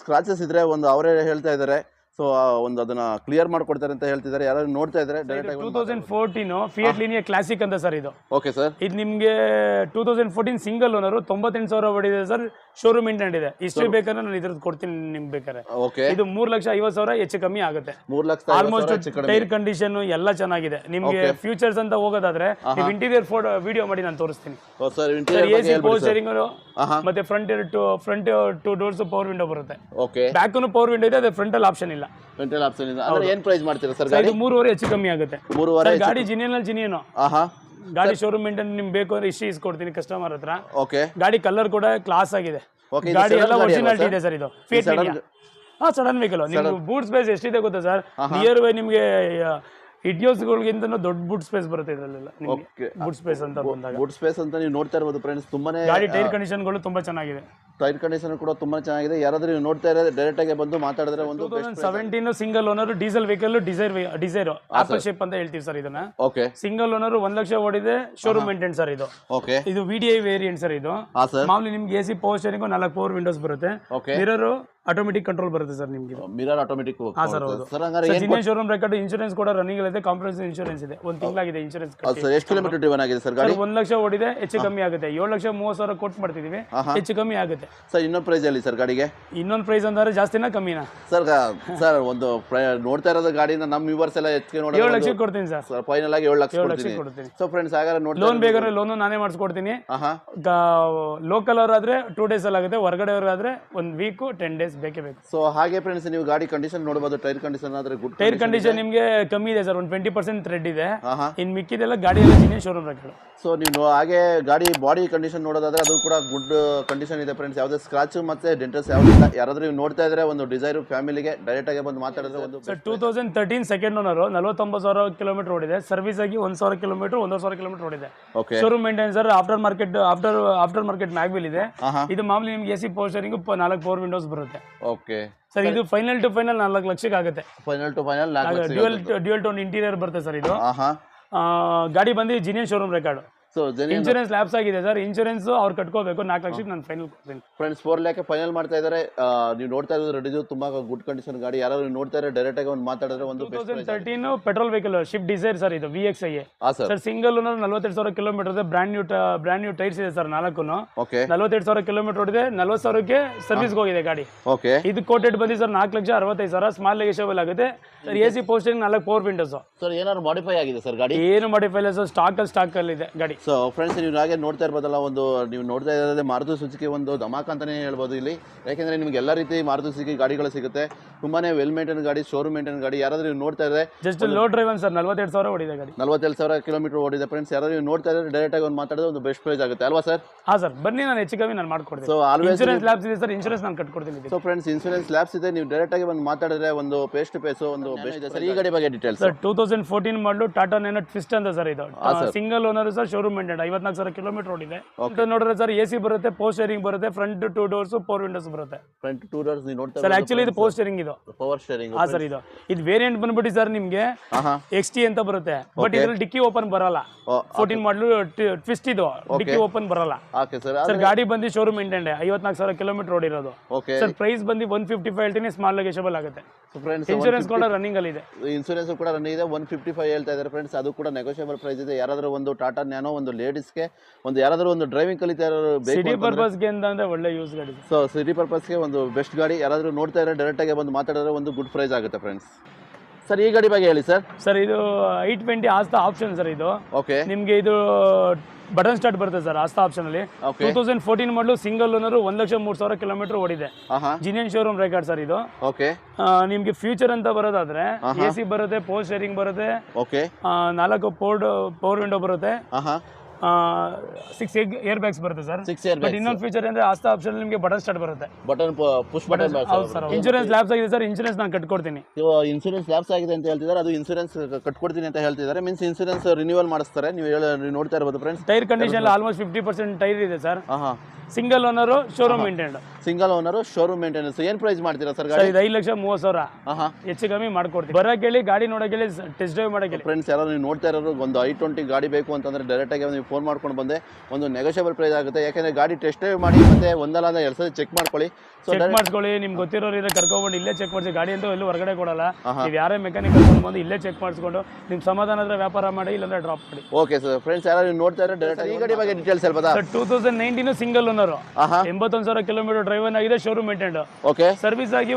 ಸ್ಕ್ರಾಚಸ್ ಇದ್ರೆ ಒಂದು ಅವರೇ ಹೇಳ್ತಾ ಇದ್ದಾರೆ. ಸೊ ಒಂದು ಅದನ್ನ ಕ್ಲಿಯರ್ ಮಾಡ್ಕೊಡ್ತಾರೆ ಅಂತ ಹೇಳ್ತಿದ್ದಾರೆ. ಯಾರು ನೋಡ್ತಾ ಇದ್ರೆ ಡೈರೆಕ್ಟ್ ಟೂ ಆಗಿ thousand fourteen Fiat Linea Classic ಅಂತ ಸರ್ ಇದು. ಓಕೆ ಸರ್ ಇದು ನಿಮಗೆ two thousand fourteen single owner ತೊಂಬತ್ತೆಂಟು ಸಾವಿರ ಹೊಡಿದೆ ಸರ್ ಶೋರೂಮ್ ಇಂಟೆಂಡ್ ಇದೆ. ಇಷ್ಟು ಬೇಕಾದ್ರೆ ನಾನು ಇದ್ರದ್ದು ಕೊಡ್ತೀನಿ ನಿಮ್ಗೆ ಬೇಕಾದ್ರೆ. ಓಕೆ ಇದು ಮೂರು ಲಕ್ಷ ಐವತ್ತು ಸಾವಿರ ಹೆಚ್ಚು ಕಮ್ಮಿ ಆಗುತ್ತೆ. ಮೂರ್ ಲಕ್ಷ ಆಲ್ಮೋಸ್ಟ್ ಟೈರ್ ಕಂಡೀಷನ್ ಎಲ್ಲ ಚೆನ್ನಾಗಿದೆ. ನಿಮ್ಗೆ ಫ್ಯೂಚರ್ಸ್ ಅಂತ ಹೋಗೋದಾದ್ರೆ ನೀವು ಇಂಟೀರಿಯರ್ ಫೋಟೋ ವಿಡಿಯೋ ಮಾಡಿ ನಾನು ತೋರಿಸ್ತೀನಿ. Sir A C power steering. ಮತ್ತೆ front two front two doors power window ಬರುತ್ತೆ. ಓಕೆ ಬ್ಯಾಕ್ ಪವರ್ ವಿಂಡೋ ಇದೆ ಅದೇ ಫ್ರಂಟ್ ಅಲ್ಲಿ ಆಪ್ಷನ್ ಇಲ್ಲ. ಮೆಂಟಲ್ ಆಪ್ಷನ್ ಇದೆ. ಅಂದ್ರೆ ಏನ್ ಪ್ರೈಸ್ ಮಾಡ್ತೀರಾ ಸರ್ ಗಾಡಿ? ಇದು ಮೂರುವರೆ ಹೆಚ್ಚು ಕಮ್ಮಿ ಆಗುತ್ತೆ. ಮೂರುವರೆ ಗಾಡಿ ಜಿನಿಯನ್ ಜಿನಿಯನ್. ಆಹಾ. ಗಾಡಿ ಶೋರೂಮ್ ಮೇಂಟೈನ್ ನಿಮ್ಗೆ ಬೇಕು ಅಂದ್ರೆ ಇಷ್ಟು ಇಸ್ಕೊಡ್ತೀನಿ ಕಸ್ಟಮರ್ ಹತ್ರ. ಓಕೆ ಗಾಡಿ ಕಲರ್ ಕೂಡ ಕ್ಲಾಸ್ ಆಗಿದೆ. ಗಾಡಿ ಎಲ್ಲ ಒರಿಜಿನಾಲಿಟಿ ಇದೆ ಸರ್ ಇದು. ಫೇಟ್ ಹಾ ಸಡನ್ ವೆಹಿಕಲ್ ನಿಮ್ಗೆ ಬೂಟ್ ಸ್ಪೇಸ್ ಎಷ್ಟಿದೆ ಗೊತ್ತಾ ಸರ್ ನಿಯರ್ ಬೈ ನಿಮ್ಗೆ ಇಡಿಯೋಸ್ಗಳಿಗಿಂತ ದೊಡ್ಡ ಬೂಟ್ ಸ್ಪೇಸ್ ಬರುತ್ತೆ ಇದರಲ್ಲೆಲ್ಲ ಬೂಟ್ ಸ್ಪೇಸ್ ಅಂತ ಬಂದಾಗ. ಬೂಟ್ ಸ್ಪೇಸ್ ಅಂತ ನೀವು ನೋಡ್ತಾ ಇರ್ಬೋದು ಫ್ರೆಂಡ್ಸ್ ತುಂಬಾನೇ ಗಾಡಿ ಟೈರ್ ಕಂಡೀಷನ್ಗಳು ತುಂಬಾ ಚೆನ್ನಾಗಿದೆ. ಟೈರ್ ಕಂಡೀಷನ್ ಕೂಡ ತುಂಬಾ ಚೆನ್ನಾಗಿದೆ. ಯಾರಾದ್ರೂ ನೀವು ನೋಡ್ತಾ ಇರೋದು ಡೈರೆಕ್ಟ್ ಆಗಿ ಬಂದು ಮಾತಾಡಿದ್ರೆ ಒಂದು seventeen single owner diesel vehicle Dzire Dzire apple shape ಅಂತ ಹೇಳ್ತೀವಿ ಸರ್ ಇದನ್ನ. ಓಕೆ ಸಿಂಗಲ್ ಓನರ್ ಒಂದ್ ಲಕ್ಷ ಓಡಿದೆ ಶೋರೂಮ್ ಮೇಂಟೆನ್ ಸರ್ ಇದು. ಓಕೆ ಇದು ವಿಡಿಐ ವೇರಿಯಂಟ್ ಸರ್ ಇದು. ಮಾಮೂಲಿ ನಿಮ್ಗೆ ಎ ಸಿ ಪವರ್ ಸ್ಟೇರಿಂಗ್ ನಾಲ್ಕು ಪವರ್ ವಿಂಡೋಸ್ ಬರುತ್ತೆ. ಮಿರರ್ ಆಟೋಮೆಟಿಕ್ ಕಂಟ್ರೋಲ್ ಬರುತ್ತೆ ಸರ್ ನಿಮಗೆ. ಮಿರರ್ ಆಟೋಮೆಟಿಕ್ ಸರ್ ಹೌದು. ಸರ್ ಹಂಗಾರೆ ಏನ್ ಜಿನಿಯನ್ ಶೋರೂಮ್ ರೆಕಾರ್ಡ್ ಇನ್ಶೂರೆನ್ಸ್ ಕೂಡ ರನ್ನಿಂಗ್ ಇದೆ ಕಾಂಪ್ರಹೆನ್ಸಿವ್ ಇನ್ಶೂರೆನ್ಸ್ ಇದೆ. ಒಂದು ತಿಂಗಳಾಗಿದೆ ಇನ್ಶೂರೆನ್ಸ್ ಸರ್ ಎಷ್ಟು ಕಿಲೋಮೀಟರ್ ಡ್ರಿವನ್ ಆಗಿದೆ ಸರ್ ಗಾಡಿ? ಒಂದ್ ಲಕ್ಷ ಓಡಿದೆ ಹೆಚ್ಚು ಕಮ್ಮಿ ಆಗುತ್ತೆ. ಏಳು ಲಕ್ಷ ಮೂವತ್ತು ಸಾವಿರ ಕೊಟ್ಟು ಮಾಡ್ತಿದೀವಿ ಹೆಚ್ಚು ಕಮ್ಮಿ ಆಗುತ್ತೆ. ಸರ್ ಇನ್ನೊಂದು ಪ್ರೈಸ್ ಅಲ್ಲಿ ಸರ್ ಗಾಡಿಗೆ? ಇನ್ನೊಂದು ಪ್ರೈಸ್ ಅಂದ್ರೆ ಜಾಸ್ತಿನಾ ಕಮ್ಮಿನಾ? ಸರ್ ಸರ್ ಒಂದು ನೋಡ್ತಾ ಇರೋದು ಗಾಡಿನ ನಮ್ಮ ವ್ಯೂವರ್ಸ್ ಎಲ್ಲ ಹೆಚ್ಚಿಗೆ ಏಳು ಲಕ್ಷ ಕೊಡ್ತೀನಿ ಸರ್. ಸರ್ ಫೈನಲ್ ಆಗಿ ಏಳು ಲಕ್ಷ ಕೊಡ್ತೀನಿ. ಸೊ ಫ್ರೆಂಡ್ಸ್ ಹಾಗಾದ್ರೆ ನೋಡಿ ಲೋನ್ ಬೇಕಾದ್ರೆ ಲೋನು ನಾನೇ ಮಾಡಿಸ್ಕೊಡ್ತೀನಿ. ಲೋಕಲ್ ಅವರಾದ್ರೆ ಟೂ ಡೇಸ್ ಅಲ್ಲಿ ಆಗುತ್ತೆ ಹೊರಗಡೆ ಅವರಾದ್ರೆ ಒಂದು ವೀಕು ಟೆನ್ ಡೇಸ್ ಬೇಕೇ ಬೇಕು ಸೊ ಹಾಗೆ ಫ್ರೆಂಡ್ಸ್ ನೀವು ಗಾಡಿ ಕಂಡೀಷನ್ ನೋಡಬಹುದು ಟೈರ್ ಕಂಡೀಷನ್ ಆದ್ರೆ ಗುಡ್ ಟೈರ್ ಕಂಡೀಷನ್ ನಿಮಗೆ ಕಮ್ಮಿ ಇದೆ ಸರ್ ಒಂದು ಟ್ವೆಂಟಿ ಪರ್ಸೆಂಟ್ ಥ್ರೆಡ್ ಇದೆ. ಇನ್ ಇನ್ನು ಮಿಕ್ಕಿದೆಲ್ಲ ಗಾಡಿ ಎಲ್ಲ ಜಿನಿಯನ್ ಶೋರೂಮ್ ರೆಕಾರ್ಡ್ ಸೊ ನೀವು ಹಾಗೆ ಗಾಡಿ ಬಾಡಿ ಕಂಡೀಷನ್ ನೋಡೋದಾದ್ರೆ ಅದು ಕೂಡ ಗುಡ್ ಕಂಡೀಷನ್ ಇದೆ ಫ್ರೆಂಡ್ಸ್ ಯಾವುದೇ ಸ್ಕ್ರಾಚ್ ಮತ್ತೆ ಡೆಂಟಸ್ ಯಾವುದಿಲ್ಲ ಯಾರಾದ್ರೂ ನೀವು ನೋಡ್ತಾ ಇದ್ರೆ ಒಂದು ಡಿಸೈರ್ ಫ್ಯಾಮಿಲಿಗೆ ಡೈರೆಕ್ಟ್ ಆಗಿ ಬಂದು ಮಾತಾಡಿದ್ರೆ ಒಂದು sir two thousand thirteen second owner ನಲವತ್ತೊಂಬತ್ತು ಸಾವಿರ ಕಿಲೋಮೀಟರ್ ಓಡಿದೆ. ಸರ್ವಿಸ್ ಆಗಿ ಒಂದು ಸಾವಿರ ಕಿಲೋಮೀಟರ್ ಒಂದೂವರೆ ಸಾವಿರ ಕಿಲೋಮೀಟರ್ ಓಡಿದೆ. Okay showroom maintain sir aftermarket after aftermarket mag wheel ಇದೆ. ಇದು ಮಾಮೂಲಿ ನಿಮ್ಗೆ ಎ ಸಿ ಪವರ್ ಸ್ಟೇರಿಂಗ್ ನಾಲ್ಕು ಫೋರ್ ವಿಂಡೋಸ್ ಬರುತ್ತೆ. ಓಕೆ ಸರ್ ಇದು ಫೈನಲ್ ಟು ಫೈನಲ್ ನಾಲ್ಕು ಲಕ್ಷಕ್ಕೆ ಆಗುತ್ತೆ. Final to final dual dual tone interior ಬರುತ್ತೆ ಸರ್ ಇದು. ಗಾಡಿ ಬಂದು genuine showroom record so insurance lapse ಆಗಿದೆ ಸರ್. ಇನ್ಶೂರೆನ್ಸ್ ಅವ್ರು ಕಟ್ಕೋಬೇಕು. ನಾಲ್ಕು ಲಕ್ಷಕ್ಕೆ ನಾನು ಫೈನಲ್ ಕೊಡ್ತೀನಿ. ಫ್ರೆಂಡ್ಸ್ ಫೋರ್ ಲ್ಯಾಕ್ ಫೈನಲ್ ಮಾಡ್ತಾ ಇದ್ದಾರೆ ನೀವು ನೋಡ್ತಾ ಇರೋದು ರೆಡಿ ತುಂಬಾ ಗುಡ್ ಕಂಡೀಷನ್ ಗಾಡಿ. ಯಾರಾದ್ರು ನೋಡ್ತಾ ಇದ್ದಾರೆ ಡೈರೆಕ್ಟ್ ಆಗಿ ಒಂದು ಮಾತಾಡಿದ್ರೆ ಒಂದು thousand thirteen petrol vehicle Swift Dzire sir ಇದು V X I sir single ನಲ್ವತ್ತೆರಡು ಸಾವಿರ kilometre brand brand new brand new tyres ಇದೆ ಸರ್ ನಾಲ್ಕು ಓಕೆ ನಲ್ವತ್ತೆರಡು ಸಾವಿರ ಕಿಲೋಮೀಟರ್ ಓಡಿದೆ. ನಲ್ವತ್ತು ಸಾವಿರಕ್ಕೆ ಸರ್ವಿಸ್ಗೆ ಹೋಗಿದೆ ಗಾಡಿ. ಓಕೆ ಇದು ಕೋಟೆಡ್ ಬಂದಿ ಸರ್ ನಾಲ್ಕು ಲಕ್ಷ ಅರವತ್ತೈದು ಸಾವಿರ. ಸ್ಮಾಲ್ ಲೆಗೇಷಬಲ್ ಆಗುತ್ತೆ. Sir A C power steering ನಾಲ್ಕು ಫೋರ್ ವಿಂಡೋಸ್ ಸರ್ ಏನಾದ್ರು ಮಾಡಿಫೈ ಆಗಿದೆ ಸರ್ ಗಾಡಿ? ಏನು ಮಾಡಿಫೈ ಇಲ್ಲ ಸರ್. ಸ್ಟಾಕ್ ಅಲ್ಲಿ ಸ್ಟಾಕ್ ಅಲ್ಲಿ ಇದೆ ಗಾಡಿ. ಸೊ ಫ್ರೆಂಡ್ಸ್ ನೀವು ಹಾಗೆ ನೋಡ್ತಾ ಇರ್ಬೋದಲ್ಲ ಒಂದು ನೀವು ನೋಡ್ತಾ ಇರೋದೇ ಮಾರುತಿ ಸುಜುಕಿ ಒಂದು ಧಮಾಕ್ ಅಂತಾನೆ ಹೇಳ್ಬೋದು ಇಲ್ಲಿ. ಯಾಕೆಂದರೆ ನಿಮ್ಗೆ ಎಲ್ಲ ರೀತಿ ಮಾರುತಿ ಸುಜುಕಿ ಗಾಡಿಗಳು ಸಿಗುತ್ತೆ. ತುಂಬಾನೇ ವೆಲ್ ಮೇಂಟೈನ್ ಗಾಡಿ ಶೋರೂಮ್ ಮೇಂಟೈನ್ ಗಾಡಿ. ಯಾರಾದರೂ ನೀವು ನೋಡ್ತಾ ಇದ್ರೆ ಜಸ್ಟ್ ಲೋ ಡ್ರೈವ್ ಸರ್ ನಲ್ವತ್ತೆರಡು ಸಾವಿರ ಓಡಿದೆ ಗಾಡಿ. ನಲ್ವತ್ತೆರಡು ಸಾವಿರ ಕಿಲೋಮೀಟರ್ ಓಡಿದೆ. ಫ್ರೆಂಡ್ಸ್ ಯಾರಾದರೂ ನೀವು ನೋಡ್ತಾ ಇದ್ರೆ ಡೈರೆಕ್ಟ್ ಆಗಿ ಒಂದು ಮಾತಾಡಿದ್ರೆ ಒಂದು ಬೆಸ್ಟ್ ಪ್ರೈಸ್ ಆಗುತ್ತೆ. ಅಲ್ವಾ ಸರ್ ಹಾ ಸರ್ ಬನ್ನಿ ನಾನು ಹೆಚ್ಚು ಕಮ್ಮಿ ನಾನು ಮಾಡ್ಕೊಡ್ತೀನಿ. ಸೊ ಆಲ್ವೇಸ್ ಇನ್ಶೂರೆನ್ಸ್ ಲ್ಯಾಬ್ಸ್ ಇದೆ ಸರ್ ಇನ್ಶೂರೆನ್ಸ್ ನಾನು ಕಟ್ಕೊಡ್ತೀನಿ. ಸೊ ಫ್ರೆಂಡ್ಸ್ ಇನ್ಶೂರೆನ್ಸ್ ಲ್ಯಾಬ್ಸ್ ಇದೆ. ನೀವು ಡೈರೆಕ್ಟ್ ಆಗಿ ಒಂದು ಮಾತಾಡಿದ್ರೆ ಒಂದು ಪೇಸ್ಟ್ ಟು ಫೇಸ್ ಒಂದು ಬೆಸ್ಟ್ ಇದೆ ಸರ್ ಈ ಗಾಡಿ ಬಗ್ಗೆ details sir two thousand fourteen ಮಾಡಲು ಟಾಟಾ ನೆನಟ್ ಫಿಸ್ಟ್ ಅಂತ ಸರ್ ಇದು. Single owner sir showroom maintained ಐವತ್ನಾಲ್ಕು ಸಾವಿರ ಕಿಲೋಮೀಟರ್ ಓಡಿದೆ ಅಂತ ನೋಡಿದ್ರೆ ಸರ್ ಎ ಸಿ ಬರುತ್ತೆ ಪೋಸ್ಟ್ ಸ್ಟೇರಿಂಗ್ ಬರುತ್ತೆ front two doors four windows ಬರುತ್ತೆ. ಫ್ರಂಟ್ ಟೂ ಡೋರ್ಸ್ ನೀವು ನೋಡ್ತಾ ಸರ್ ಆಕ್ಚುಲಿ ಇದು ಪೋಸ್ಟ್ ಸ್ಟೇರಿಂಗ್ ಇದು. ಪವರ್ ಸ್ಟೇರಿಂಗ್ ಹಾ ಸರ್ ಇದು. ಇದು ವೇರಿಯಂಟ್ ಬಂದ್ಬಿಟ್ಟು ಸರ್ ನಿಮಗೆ ಎಕ್ಸ್ ಟಿ ಅಂತ ಬರುತ್ತೆ. ಬಟ್ ಇದ್ರಲ್ಲಿ ಡಿಕ್ಕಿ ಓಪನ್ ಬರಲ್ಲ. ಫೋರ್ಟೀನ್ ಮಾಡಲು ಟ್ವಿಸ್ಟ್ ಇದು. ಡಿಕ್ಕಿ ಓಪನ್ ಬರಲ್ಲ. ಸರ್ ಗಾಡಿ ಬಂದು ಶೋರೂಮ್ ಇಂಟೆಂಡ್ ಐವತ್ನಾಲ್ಕು ಸಾವಿರ ಕಿಲೋಮೀಟರ್ ಓಡಿರೋದು ಓಕೆ ಸರ್ ಪ್ರೈಸ್ ಬಂದು ಒನ್ ಫಿಫ್ಟಿ ಫೈವ್ ಹೇಳ್ತೀನಿ ಸ್ಮಾಲ್ ಲಗೇಜಬಲ್ ಆಗುತ್ತೆ. ಇನ್ಶೂರೆನ್ಸ್ ಕೂಡ ರನ್ನಿಂಗ್ ಅಲ್ಲಿ ಇದೆ. ಇನ್ಸೂರೆನ್ಸ್ ಕೂಡ ರನ್ನಿಂಗ್ ಇದೆ. ಒನ್ ಫಿಫ್ಟಿ ಫೈವ್ ಹೇಳ್ತಾ ಇದಾರೆ ಫ್ರೆಂಡ್ಸ್ ಅದು ಕೂಡ ನೆಗೋಷಿಯಬಲ್ ಪ್ರೈಸ್ ಇದೆ. ಯಾರಾದರೂ ಒಂದು ಟಾಟಾ ನ್ಯಾನೋ ಒಂದು ಲೇಡೀಸ್ಗೆ ಒಂದು ಯಾರಾದರೂ ಒಂದು ಡ್ರೈವಿಂಗ್ ಕಲಿತಾ ಇರೋರು ಬೇಕು ಸಿಟಿ ಪರ್ಪಸ್ಗೆ ಅಂತಂದ್ರೆ ಒಳ್ಳೆ ಯೂಸ್ ಗಾಡಿ. ಸೊ ಸಿಟಿ ಪರ್ಪಸ್ಗೆ ಒಂದು ಬೆಸ್ಟ್ ಗಾಡಿ. ಯಾರಾದರೂ ನೋಡ್ತಾ ಇರೋ ಡೈರೆಕ್ಟಾಗಿ ಬಂದು ಮಾತಾಡಿದ್ರೆ ಒಂದು ಗುಡ್ ಪ್ರೈಸ್ ಆಗುತ್ತೆ ಫ್ರೆಂಡ್ಸ್ ಸರ್ ಈ ಗಾಡಿ ಬಗ್ಗೆ ಹೇಳಿ ಸರ್ ಸರ್ ಇದು i twenty Asta option sir ಇದು. ಓಕೆ ನಿಮಗೆ ಇದು ಬಟನ್ ಸ್ಟಾರ್ಟ್ ಬರುತ್ತೆ ಸರ್ ಆಸ್ತಾ ಆಪ್ಷನ್ ಅಲ್ಲಿ. ಟೂ ತೌಸಂಡ್ ಫೋರ್ಟೀನ್ ಮಾಡಲು ಸಿಂಗಲ್ ಓನರ್ ಒಂದ್ ಲಕ್ಷ ಮೂರ್ ಸಾವಿರ ಕಿಲೋಮೀಟರ್ ಓಡಿದೆ. ಜಿನಿಯನ್ ಶೋರೂಮ್ ರೆಕಾರ್ಡ್ ಸರ್ ಇದು. ನಿಮ್ಗೆ ಫ್ಯೂಚರ್ ಅಂತ ಬರೋದಾದ್ರೆ ಎ ಸಿ ಬರುತ್ತೆ ಪೋಸ್ಟ್ ಶೇರಿಂಗ್ ಬರುತ್ತೆ. ನಾಲ್ಕು ಪೋರ್ಡ್ ಪವರ್ ವಿಂಡೋ ಬರುತ್ತೆ. ಸಿಕ್ಸ್ ಏರ್ ಬ್ಯಾಗ್ಸ್ ಬರುತ್ತೆ ಸರ್. ಸಿಕ್ಸ್ ಇಯರ್ ಬಟ್ ಇನ್ನೊಂದು ಫೀಚರ್ ಅಂದ್ರೆ ಆಸ್ತಾ ಆಪ್ಷನ್ ನಿಮಗೆ ಬಟನ್ ಸ್ಟಾರ್ಟ್ ಬರುತ್ತೆ. Button push button insurance lapse ಆಗಿದೆ ಸರ್ ಇನ್ಶೂರೆನ್ಸ್ ನಾನು ಕಟ್ಕೊಡ್ತೀನಿ. ಇನ್ಶೂರೆನ್ಸ್ ಲ್ಯಾಬ್ಸ್ ಆಗಿದೆ ಅಂತ ಹೇಳ್ತಿದ್ದಾರೆ ಅದು ಇನ್ಶೂರೆನ್ಸ್ ಕಟ್ಕೊಡ್ತೀನಿ ಅಂತ ಹೇಳ್ತಿದ್ದಾರೆ ಮೀನ್ಸ್ ಇನ್ಶೂರೆನ್ಸ್ ರಿನ್ಯೂವಲ್ ಮಾಡಿಸ್ತಾರೆ. ನೀವು ಹೇಳಿ ನೋಡ್ತಾ ಇರ್ಬೋದು friends tyre condition almost fifty percent tyre ಇದೆ sir. Single owner showroom maintained single owner showroom maintenance ಏನ್ ಪ್ರೈಸ್ ಮಾಡ್ತೀರಾ ಸರ್ ಗಾಡಿ? ಐದು ಲಕ್ಷ ಮೂವತ್ತು ಸಾವಿರ. ಹೆಚ್ಚು ಕಮ್ಮಿ ಮಾಡ್ಕೊಡ್ತೀವಿ ಬರೋಕೆ ಹೇಳಿ ಗಾಡಿ ನೋಡೋಕೆ ಟೆಸ್ಟ್ ಡ್ರೈವ್ ಮಾಡೋಕೆ ಫ್ರೆಂಡ್ಸ್ ಯಾರು ನೀವು ನೋಡ್ತಾ ಇರೋರು ಒಂದು ಐ ಟ್ವೆಂಟಿ ಗಾಡಿ ಬೇಕು ಅಂತಂದರೆ ಡೈರೆಕ್ಟಾಗಿ ನೀವು ಫೋನ್ ಮಾಡ್ಕೊಂಡು ಬಂದೆ. ಒಂದು ನೆಗೋಷಿಯಬಲ್ ಪ್ರೈಸ್ ಆಗುತ್ತೆ. ಯಾಕಂದ್ರೆ ಗಾಡಿ ಟೆಸ್ಟ್ ಡ್ರೈವ್ ಮಾಡಿ ಮತ್ತೆ ಒಂದಲ್ಲ ಅಂದ್ರೆ ಎರಡು ಸಲ ಚೆಕ್ ಮಾಡ್ಕೊಳ್ಳಿ. ಸೊ ಚೆಕ್ ಮಾಡಿಸ್ಕೊಳ್ಳಿ. ನಿಮ್ಗೆ ಗೊತ್ತಿರೋರು ಇದ್ರೆ ಬಂದು ಇಲ್ಲೇ ಚೆಕ್ ಮಾಡಿಸಿ. ಗಾಡಿ ಅಂತೂ ಎಲ್ಲೂ ಹೊರಗಡೆ ಕೊಡಲ್ಲ. ನೀವು ಯಾರೇ ಮೆಕ್ಯಾನಿಕ್ ಕರ್ಕೊಂಡು ಬಂದು ಇಲ್ಲೇ ಚೆಕ್ ಮಾಡಿಸ್ಕೊಂಡು ನಿಮ್ಮ ಸಮಾಧಾನ ಹತ್ರ ವ್ಯಾಪಾರ ಮಾಡಿ ಇಲ್ಲಾಂದ್ರೆ ಡ್ರಾಪ್ ಮಾಡಿ. ಓಕೆ ಸರ್ ಫ್ರೆಂಡ್ಸ್ ಯಾರು ನೀವು ನೋಡ್ತಾ ಇರೋ ಡೈರೆಕ್ಟ್ ಈ ಗಾಡಿ ಬಗ್ಗೆ ಡೀಟೇಲ್ಸ್ ಹೇಳ್ಬೋದಾ? Sir two thousand nineteen single owner ಎಂಬತ್ತೊಂದು ಸಾವಿರ ಕಿಲೋಮೀಟರ್ ಡ್ರೈವನ್ ಆಗಿದೆ ಶೋರೂಮ್ ಮೇಂಟೆಂಡ್ ಓಕೆ ಸರ್ವಿಸ್ ಆಗಿ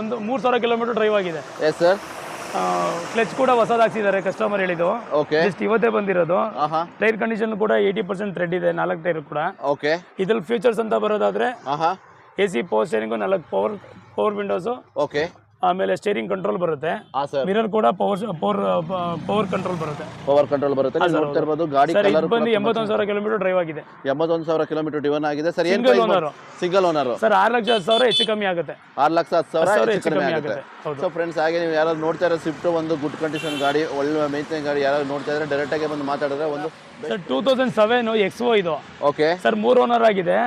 ಒಂದು ಮೂರು ಸಾವಿರ ಕಿಲೋಮೀಟರ್ ಡ್ರೈವ್ ಆಗಿದೆ. ಎಸ್ ಸರ್ ಕ್ಲಚ್ ಕೂಡ ಹೊಸದ ಹಾಕ್ಸಿದ್ದಾರೆ ಕಸ್ಟಮರ್ ಹೇಳಿದ್ದು ಜಸ್ಟ್ ಇವತ್ತೇ ಬಂದಿರೋದು. ಆಹಾ. ಟೈರ್ ಕಂಡೀಷನ್ ಕೂಡ ಏಯ್ಟಿ ಪರ್ಸೆಂಟ್ ರೆಡ್ ಇದೆ ನಾಲ್ಕು ಟೈರ್ ಕೂಡ. ಓಕೆ ಇದ್ರಲ್ಲಿ ಫ್ಯೂಚರ್ಸ್ ಅಂತ ಬರೋದಾದ್ರೆ ಆಹಾ. ಎ ಸಿ ಪವರ್ ಸ್ಟೇರಿಂಗು ನಾಲ್ಕು ಪವರ್ ಪವರ್ ವಿಂಡೋಸು ಓಕೆ ಆಮೇಲೆ ಸ್ಟೇರಿಂಗ್ ಕಂಟ್ರೋಲ್ ಬರುತ್ತೆ. ಹಾಂ ಸರ್ ಮಿರರ್ ಕೂಡ ಪವರ್ ಪವರ್ ಪವರ್ ಕಂಟ್ರೋಲ್ ಬರುತ್ತೆ. ಪವರ್ ಕಂಟ್ರೋಲ್ ಬರುತ್ತೆ. ನೀವು ನೋಡ್ತಾ ಇರ್ಬೋದು ಗಾಡಿ ಸರ್ ಕಲರ್ ಬಂದು ಎಂಬತ್ತೊಂದು ಸಾವಿರ ಕಿಲೋಮೀಟರ್ ಡ್ರೈವ್ ಆಗಿದೆ. ಎಂಬತ್ತೊಂದು ಸಾವಿರ ಕಿಲೋಮೀಟರ್ ಡಿವನ್ ಆಗಿದೆ. ಸರ್ ಏನು single owner single owner sir ಆರು ಲಕ್ಷ ಹತ್ತು ಸಾವಿರ ಹೆಚ್ಚು ಕಮ್ಮಿ ಆಗುತ್ತೆ. ಆರು ಲಕ್ಷ ಹತ್ತು ಸಾವಿರ ಸಾವಿರ ಹೆಚ್ಚು ಕಮ್ಮಿ ಆಗುತ್ತೆ. ಹೌದು. ಸೊ ಫ್ರೆಂಡ್ಸ್ ಹಾಗೆ ನೀವು ಯಾರಾದ್ರು ನೋಡ್ತಾ ಇರೋ ಸ್ವಿಫ್ಟ್ ಒಂದು ಗುಡ್ ಕಂಡೀಷನ್ ಗಾಡಿ ಒಳ್ಳೆ ಮೇಂಟೈನ್ ಗಾಡಿ ಯಾರಾದ್ರು ನೋಡ್ತಾ ಇದ್ರೆ ಡೈರೆಕ್ಟ್ ಆಗಿ ಬಂದು ಮಾತಾಡಿದ್ರೆ ಒಂದು sir two thousand seven X O ಇದು. ಓಕೆ ಸರ್ ಮೂರ್ ಓನರ್ ಆಗಿದೆ.